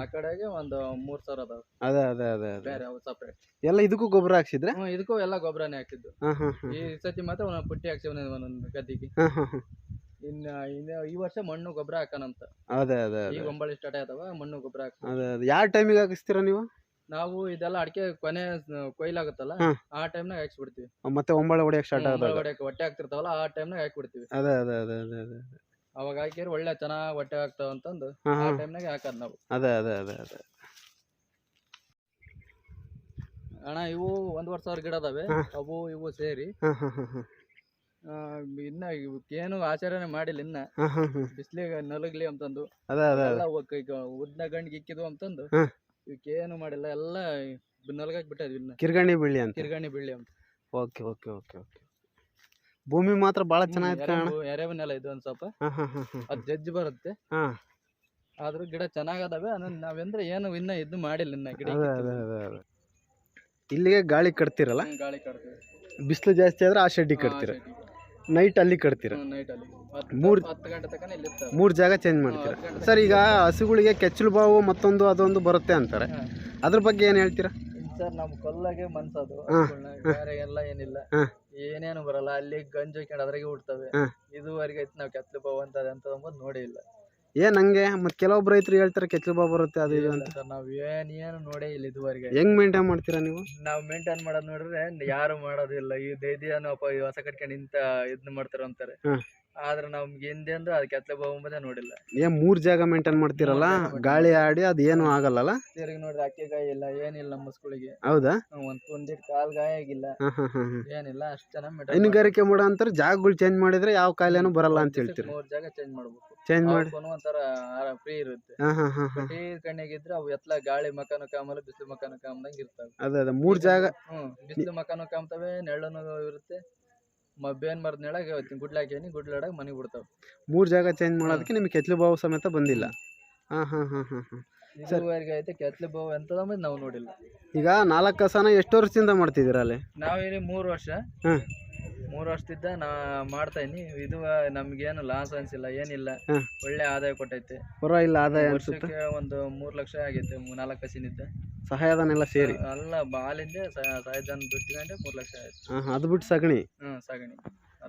ಆ ಕಡೆಗೆ ಒಂದು ಮೂರ್ ಸಾವಿರ ಅದಾವ. ಅದೇ ಅದೇ ಅದೇ ಬೇರೆ ಅವು ಸಪ್ರೇಟ್ ಎಲ್ಲ ಇದಕ್ಕೂ ಗೊಬ್ಬರ ಹಾಕ್ಸಿದ್ರೆ? ಇದಕ್ಕೂ ಎಲ್ಲ ಗೊಬ್ಬರನೇ ಹಾಕಿದ್ದು. ಈ ಸತಿ ಮಾತ್ರ ಒಂದೊಂದು ಪುಟ್ಟಿ ಹಾಕ್ಸಿ ಒಂದೊಂದು ಗದ್ದಿಗೆ. ಇನ್ನ ಇನ್ನ ಈ ವರ್ಷ ಮಣ್ಣು ಗೊಬ್ಬರ ಹಾಕೋಣಂತ. ಅದೇ ಅದೇ ಒಂಬಳಿ ಸ್ಟಾರ್ಟ್ ಆಯ್ತವ ಮಣ್ಣು ಗೊಬ್ಬರ ಹಾಕ ಅದೇ ಅದೇ. ಯಾವ ಟೈಮಿಗೆ ಹಾಕಿಸ್ತೀರಾ ನೀವು? ನಾವು ಇದೆಲ್ಲ ಅಡಿಕೆ ಕೊನೆ ಕೊಯ್ಲಾಗುತ್ತಲ್ಲ ಆಗುತ್ತಲ್ಲ ಆ ಟೈಮ್ನಾಗ ಹಾಕ್ಸ್ಬಿಡ್ತೀವಿ. ಮತ್ತೆ ಒಂಬಳೆ ಹೊಡಿಯಕ್ಕೆ ಸ್ಟಾರ್ಟ್ ಆಗುತ್ತೆ ಆದಾಗ ಹೊಡೆಯಕ್ಕೆ ಹೊಟ್ಟೆ ಹಾಕ್ತಿರ್ತಾವಲ್ಲ ಆ ಟೈಮ್ನಾಗ ಹಾಕ್ಬಿಡ್ತೀವಿ. ಅದೇ ಅದೇ ಅದೇ ಅದೇ ಅದೇ ಅವಾಗ ಹಾಕಿದ್ರೆ ಒಳ್ಳೆ ಚೆನ್ನಾಗಿ ಹೊಟ್ಟೆ ಹಾಕ್ತಾವ ಅಂತಂದು ಹಾಂ ಆ ಹಾಂ ಟೈಮ್ನಾಗ ಹಾಕದ್ ನಾವು. ಅದೇ ಅದೇ ಅದೇ ಅದೇ. ಅಣ್ಣ ಇವು ಒಂದೂವರೆ ಸಾವಿರ ಗಿಡ ಅದಾವೆ. ಹಾ. ಅವು ಇವು ಸೇರಿ ಹಾಂ ಹಾಂ ಹಾಂ ಹಾಂ. ಆ, ಇನ್ನ ಏನು ಆಚರಣೆ ಮಾಡಿಲ್ಲ ಇನ್ನ. ಬಿಸ್ಲಿಗೆ ನಲಗ್ಲಿ ಅಂತಂದು. ಉದ್ನ ಗಂಡಿಗೆ ಇಕ್ಕಿದ್ವು ಅಂತಂದು. ಏನು ಇವಕ್ಕೇನು ಮಾಡಿಲ್ಲ ಎಲ್ಲ ನಲಗಾಕ್ ಬಿಟ್ಟದ್ವಿ ಇನ್ನ. ಕಿರ್ಗಣಿ ಬಿಳಿ ಅಂತ. ಕಿರ್ಗಣಿ ಬಿಳಿ ಅಂತ. Okay okay okay okay. ಭೂಮಿ ಮಾತ್ರ ಬಹಳ ಚೆನ್ನಾಗಿದೆ ಕಾಣ ಎರೆಬ ನೆಲ ಇದು ಒಂದ್ ಸ್ವಲ್ಪ. ಅದ್ ಜಜ್ಜಿ ಬರುತ್ತೆ. ಹಾ. ಆದ್ರೂ ಗಿಡ ಚೆನ್ನಾಗದಾವೆ ಅದನ್ನ ನಾವೆಂದ್ರೆ ಏನು ಇನ್ನ ಇದು ಮಾಡಿಲ್ಲ ಇನ್ನ ಗಿಡ ಇಲ್ಲಿಗೆ ಗಾಳಿ ಕಟ್ತಿರಲ್ಲ? ಗಾಳಿ ಕಟ್ತೀವಿ. ಬಿಸಿಲು ಜಾಸ್ತಿ ಆದ್ರೆ ಆ ಶೆಡ್ಡಿ ಕಟ್ತೀರ? ನೈಟ್ ಅಲ್ಲಿ ಕಟ್ತೀರ? ನೈಟ್ ಅಲ್ಲಿ. ಮೂರ್- ಮೂರ್ ಹತ್ತು ಗಂಟೆ ತನಕ ಇಲ್ಲಿ ಇರ್ತಾವೆ ಮೂರು ಜಾಗ ಚೇಂಜ್ ಮಾಡ್ತೀರ? ಸರ್ ಈಗ ಹಸುಗಳಿಗೆ ಕೆಚ್ಚಲು ಬಾವು ಮತ್ತೊಂದು ಅದೊಂದು ಬರುತ್ತೆ ಅಂತಾರೆ. ಅದ್ರ ಬಗ್ಗೆ ಏನು ಹೇಳ್ತೀರಾ? ಸರ್ ನಮ್ ಕೊಲ್ಲಾಗೆ ಮನ್ಸದು. ಬೇರೆ ಎಲ್ಲ ಏನಿಲ್ಲ. ಏನೇನು ಬರಲ್ಲ ಅಲ್ಲಿ ಗಂಜು ಹಾಕೊಂಡು ಅದ್ರಾಗೆ ಹುಡ್ತವೆ. ಇದುವರೆಗೆ ಐತಿ ನಾವು ಕೆತ್ತಲು ಬಾವು ಅಂತ ಅಂತ ನೋಡಿ ಇಲ್ಲ. ಏನ್ ಹಂಗೆ ಮತ್ತೆ ಕೆಲವೊಬ್ರು ರೈತರು ಹೇಳ್ತಾರೆ ಕೆಚ್ಚಲು ಬಾವು ಬರುತ್ತೆ ಅದು ಇದು ಅಂತ. ಸರ್ ನಾವ್ ಏನ್ ಏನು ನೋಡೇ ಇಲ್ಲ ಇದುವರೆಗೆ. ಹೆಂಗ್ ಮೇಂಟೈನ್ ಮಾಡ್ತೀರಾ ನೀವು? ನಾವ್ ಮೇಂಟೈನ್ ಮಾಡೋದ್ ನೋಡಿದ್ರೆ ಯಾರು ಮಾಡೋದಿಲ್ಲ ಈ ದೈದಿಯನ್ನು ಅಪ್ಪ ಈ ಹೊಸ ಕಟ್ಕೊಂಡು ಇಂತ ಇದ್ನ ಮಾಡ್ತಾರ ಅಂತಾರೆ. ಆದ್ರೆ ನಮ್ಗೆ ಹಿಂದೆಂದು ಅದ್ ಕೆತ್ತಲೆ ಎಂಬುದೇ ನೋಡಿಲ್ಲ. ಏನ್ ಮೂರ್ ಜಾಗ ಮೇಂಟೈನ್ ಮಾಡ್ತೀರಲ್ಲ? ಗಾಳಿ ಆಡಿ ಅದ್ ಏನು ಆಗಲ್ಲಲ್ಲ? ತಿರುಗಿ ನೋಡ್ರಿ ಅಕ್ಕಿ ಗಾಯ ಇಲ್ಲ ಏನಿಲ್ಲ ನಮ್ಮ ಹೌದಾ? ಒಂದ್ ಒಂದಿಟ್ ಕಾಲ್ ಗಾಯ ಆಗಿಲ್ಲ. ಹಾ ಹಾ ಹಾ ಹಾ. ಏನಿಲ್ಲ ಅಷ್ಟ್ ಚೆನ್ನಾಗಿ ಹೈನುಗಾರಿಕೆ ಮಾಡೋ ಅಂತಾರೆ ಜಾಗಗಳು ಚೇಂಜ್ ಮಾಡಿದ್ರೆ ಯಾವ ಕಾಯಿಲೆನೂ ಬರಲ್ಲ ಅಂತ ಹೇಳ್ತೀರಿ? ಮೂರ್ ಜಾಗ ಚೇಂಜ್ ಮಾಡ್ಬೇಕು. ಚೇಂಜ್ ಮಾಡಿ? ಅವಕ್ಕೂನು ಒಂಥರ ಫ್ರೀ ಇರುತ್ತೆ. ಹಾ ಹಾ ಹಾ ಕಣ್ಣಿಗಿದ್ರೆ ಅವು ಎತ್ಲ ಗಾಳಿ ಮಕಾನು ಕಾಮಲ್ಲ ಬಿಸಿಲು ಮಕಾನು ಕಾಮ್ದಂಗ್ ಇರ್ತಾವೆ. ಅದೇ ಅದೇ ಮೂರ್ ಜಾಗ ಹ್ಮ್ ಬಿಸಿಲು ಮಕಾನು ಕಾಮ್ತವೆ ನೆಳ್ಳನು ಇರುತ್ತೆ. ಮ ಬೇನ್ ಮರದ ನೆಳಗ ಗುಡ್ಲ ಗುಡ್ಲಾಡಾಗ ಮನೆಗೆ ಬಿಡ್ತಾವೆ. ಮೂರು ಜಾಗ ಚೇಂಜ್ ಮಾಡೋದಕ್ಕೆ ನಿಮ್ಗೆ ಕೆತ್ಲು ಬಾವು ಸಮೇತ ಬಂದಿಲ್ಲ. ಹಾಂ ಹಾಂ ಹಾಂ ಹಾಂ ಹಾಂ. ಇದುವರೆಗೆ ಐತೆ ಕೆತ್ಲೆ ಬಾವು ಎಂತದ ನಾವು ನೋಡಿಲ್ಲ. ಈಗ ನಾಲ್ಕು ಕಸನ ಎಷ್ಟು ವರ್ಷದಿಂದ ಮಾಡ್ತಿದ್ದೀರಾ ಅಲ್ಲಿ? ನಾವೇನಿ ಮೂರು ವರ್ಷ. ಹ್ಮ್. ಮೂರು ವರ್ಷದಿಂದ ನಾ ಮಾಡ್ತಾ ಇದೀನಿ ಇದು ನಮ್ಗೇನು ಲಾಸ್ ಅನ್ಸಿಲ್ಲ ಏನಿಲ್ಲ. ಒಳ್ಳೆ ಆದಾಯ ಕೊಟ್ಟೈತೆ. ಪರವಾಗಿಲ್ಲ ಆದಾಯ ಅನ್ಸುತ್ತೆ. ವರ್ಷಕ್ಕೆ ಒಂದು ಮೂರ್ ಲಕ್ಷ ಆಗೈತೆ ಮೂ- ನಾಲ್ಕು ಹಸಿನಿದ್ದ ಸಹಾಯಧನೆಲ್ಲ ಸೇರಿ. ಅಲ್ಲ ಬಾಲಿಂದ ಸಹಾಯಧನ ಬಿಟ್ಕೊಂಡೆ ಮೂರ್ ಲಕ್ಷ ಆಯ್ತು. ಹಾ, ಅದು ಬಿಟ್ಟು ಸಗಣಿ. ಹ್ಮ್ ಸಗಣಿ.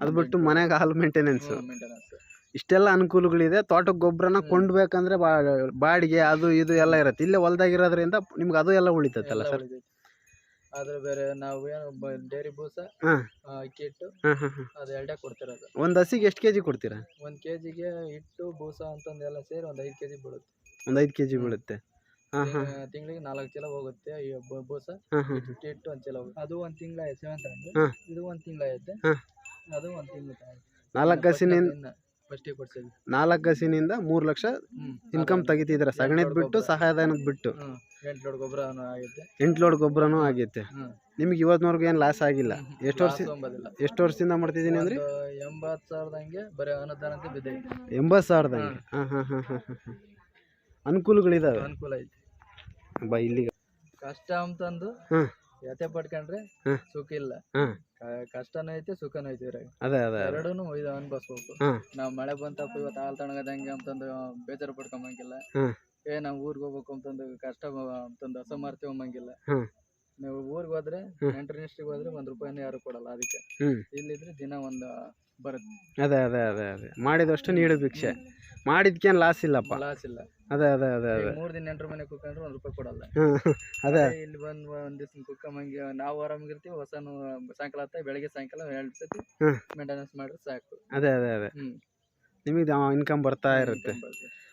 ಅದು ಬಿಟ್ಟು ಮನೆಗೆ ಹಾಲು ಮೇಂಟೆನೆನ್ಸ್. ಮೇಂಟೆನೆನ್ಸ್. ಇಷ್ಟೆಲ್ಲ ಅನುಕೂಲಗಳಿದೆ. ತೋಟಕ್ಕೆ ಗೊಬ್ಬರನ ಕೊಂಡ್ಬೇಕಂದ್ರೆ ಬಾ- ಬಾಡಿಗೆ ಅದು ಇದು ಎಲ್ಲ ಇರುತ್ತೆ. ಇಲ್ಲೇ ಹೊಲ್ದಾಗಿರೋದ್ರಿಂದ ನಿಮ್ಗೆ ಅದು ಎಲ್ಲ ಉಳಿತೈತಲ್ಲ ಸರ್? ಆದ್ರೆ ಬೇರೆ ನಾವು ಏನು ಡೈರಿ ಬೂಸ ಹಾ. ಆ, ಅಕ್ಕಿ ಹಿಟ್ಟು ಹಾಂ ಹಾಂ. ಕೊಡ್ತೀರ ಅದು ಎರಡೇ ಕೊಡ್ತಿರೋದು. ಒಂದು ಹಸಿಗೆ ಎಷ್ಟು ಕೆ ಜಿ ಕೊಡ್ತೀರಾ? ಒಂದ್ ಕೆಜಿಗೆ ಹಿಟ್ಟು ಬೂಸ ಅಂತಂದೆಲ್ಲ ಸೇರಿ ಒಂದ್ ಐದ್ ಕೆಜಿ ಬೀಳುತ್ತೆ. ಒಂದು ಐದು ಕೆ ಜಿ ಬೀಳುತ್ತೆ. ಹಾಂ ಹಾಂ. ತಿಂಗಳಿಗೆ ನಾಲ್ಕು ಚೀಲ ಹೋಗುತ್ತೆ ಈ ಬ- ಬೂಸ. ಹಾಂ ಹಾಂ ಹಿಟ್ಟು ಒಂದ್ ಚೀಲ ಹೋಗುತ್ತೆ. ಅದು ಒಂದ್ ತಿಂಗಳ ಹಾ. ಇದು ಒಂದ್ ತಿಂಗಳ ಐತೆ ಹಾ. ಅದು ಒಂದ್ ತಿಂಗಳ ನಾಲ್ಕು ಹಸಿನಿಂದ ನಾಲ್ಕು ಹಸಿನಿಂದ ಮೂರು ಲಕ್ಷ ಇನ್ಕಮ್ ತೆಗಿತಿದ್ರ ಸಗಣಿದ್ ಬಿಟ್ಟು ಸಹಾಯಧನದ ಬಿಟ್ಟು. ಎಂಟು ಲೋಡ್ ಗೊಬ್ಬರನೂ ಆಗೈತೆ. ನಿಮ್ಗೆ ಇವತ್ತಿನವರೆಗೂ ಏನು ಲಾಸ್ ಆಗಿಲ್ಲ? ಎಷ್ಟು ವರ್ಷ ಎಷ್ಟು ವರ್ಷದಿಂದ ಮಾಡ್ತಿದ್ದೀನಿ ಅಂದ್ರೆ? ಎಂಬತ್ ಸಾವಿರದ ಸಾವಿರದಂಗೆ ಬರೀ ಅನುದಾನ ಅಂತ ಬಿದ್ದೈತೆ. ಎಂಬತ್ತು ಸಾವಿರದಂಗೆ? ಹಾಂ ಹಾಂ ಹಾಂ ಹಾಂ ಅನುಕೂಲಗಳಿದಾವೆ? ಅನುಕೂಲ ಐತಿ. ಬಾ ಇಲ್ಲಿಗೆ ಕಷ್ಟ ಅಂತಂದು ಹಾಂ. ಯತೆ ಪಡ್ಕೊಂಡ್ರೆ. ಸುಖ ಇಲ್ಲ. ಕಷ್ಟನೂ ಐತಿ ಸುಖನೂ ಐತಿ ಇದ್ರಾಗ ಅದೇ ಅದೇ ಎರಡೂನು ಇದು ಅನ್ಭವಿಸ್ಬೇಕು ನಾವು ನಾವ್ ಮಳೆ ಬಂತಪ್ಪ ಇವತ್ತು ಹಾಲ್ ತಣಗದಂಗೆ ಅಂತಂದು ಬೇಜಾರು ಪಡ್ಕೊಂಬಂಗಿಲ್ಲ. ಏ ನಾವ್ ಊರ್ಗ್ ಹೋಗ್ಬೇಕು ಅಂತಂದು ಕಷ್ಟ ಬ- ಅಂತಂದು ಹಸ ಮಾರ್ತೀವಿ ಅಂಬಂಗಿಲ್ಲ ಹ್ಮ್. ನೀವು ಊರ್ಗ್ ಹೋದ್ರೆ ಹ್ಮ್. ಗೆ ಹೋದ್ರೆ ಒಂದ್ ರೂಪಾಯಿನೂ ಯಾರು ಕೊಡಲ್ಲ ಅದಕ್ಕೆ ಹ್ಮ್. ಇಲ್ಲಿದ್ರೆ ದಿನ ಒಂದು ಬರುತ್ತೆ. ಅದೇ ಅದೇ ಅದೇ ಅದೇ. ಮಾಡಿದಷ್ಟು ನೀಡು ಭಿಕ್ಷೆ. ಮಾಡಿದ್ಕೇನ್ ಲಾಸ್ ಇಲ್ಲಪ್ಪ. ಲಾಸ್ ಇಲ್ಲ. ಅದೇ ಅದೇ ಅದೇ ಅದೇ. ಮೂರ್ ದಿನ ಎಂಟ್ರ ಮನೆ ಕುತ್ಕೊಂಡ್ರೆ ಒಂದ್ ರೂಪಾಯಿ ಕೊಡಲ್ಲ. ಹ್ಮ್ ಅದೇ. ಅದೇ ಇಲ್ಲಿ ಬಂದು ಒಂದ್ ದಿವ್ಸ ಕುಕ್ಕಮ್ಮಂಗೆ ನಾವು ಆರಾಮಾಗಿರ್ತೀವಿ ಹೊಸನು ಸಾಯಂಕಾಲ ಆತ ಬೆಳಗ್ಗೆ ಸಾಯಂಕಾಲ ಎರಡು ಸತಿ ಹ್ಮ್. ಮೇಂಟೆನೆನ್ಸ್ ಮಾಡಿದ್ರೆ ಸಾಕು. ಅದೇ ಅದೇ ಅದೇ. ಹ್ಮ್. ನಿಮಗೆ ಇನ್ಕಮ್ ಬರ್ತಾ ಇರುತ್ತೆ.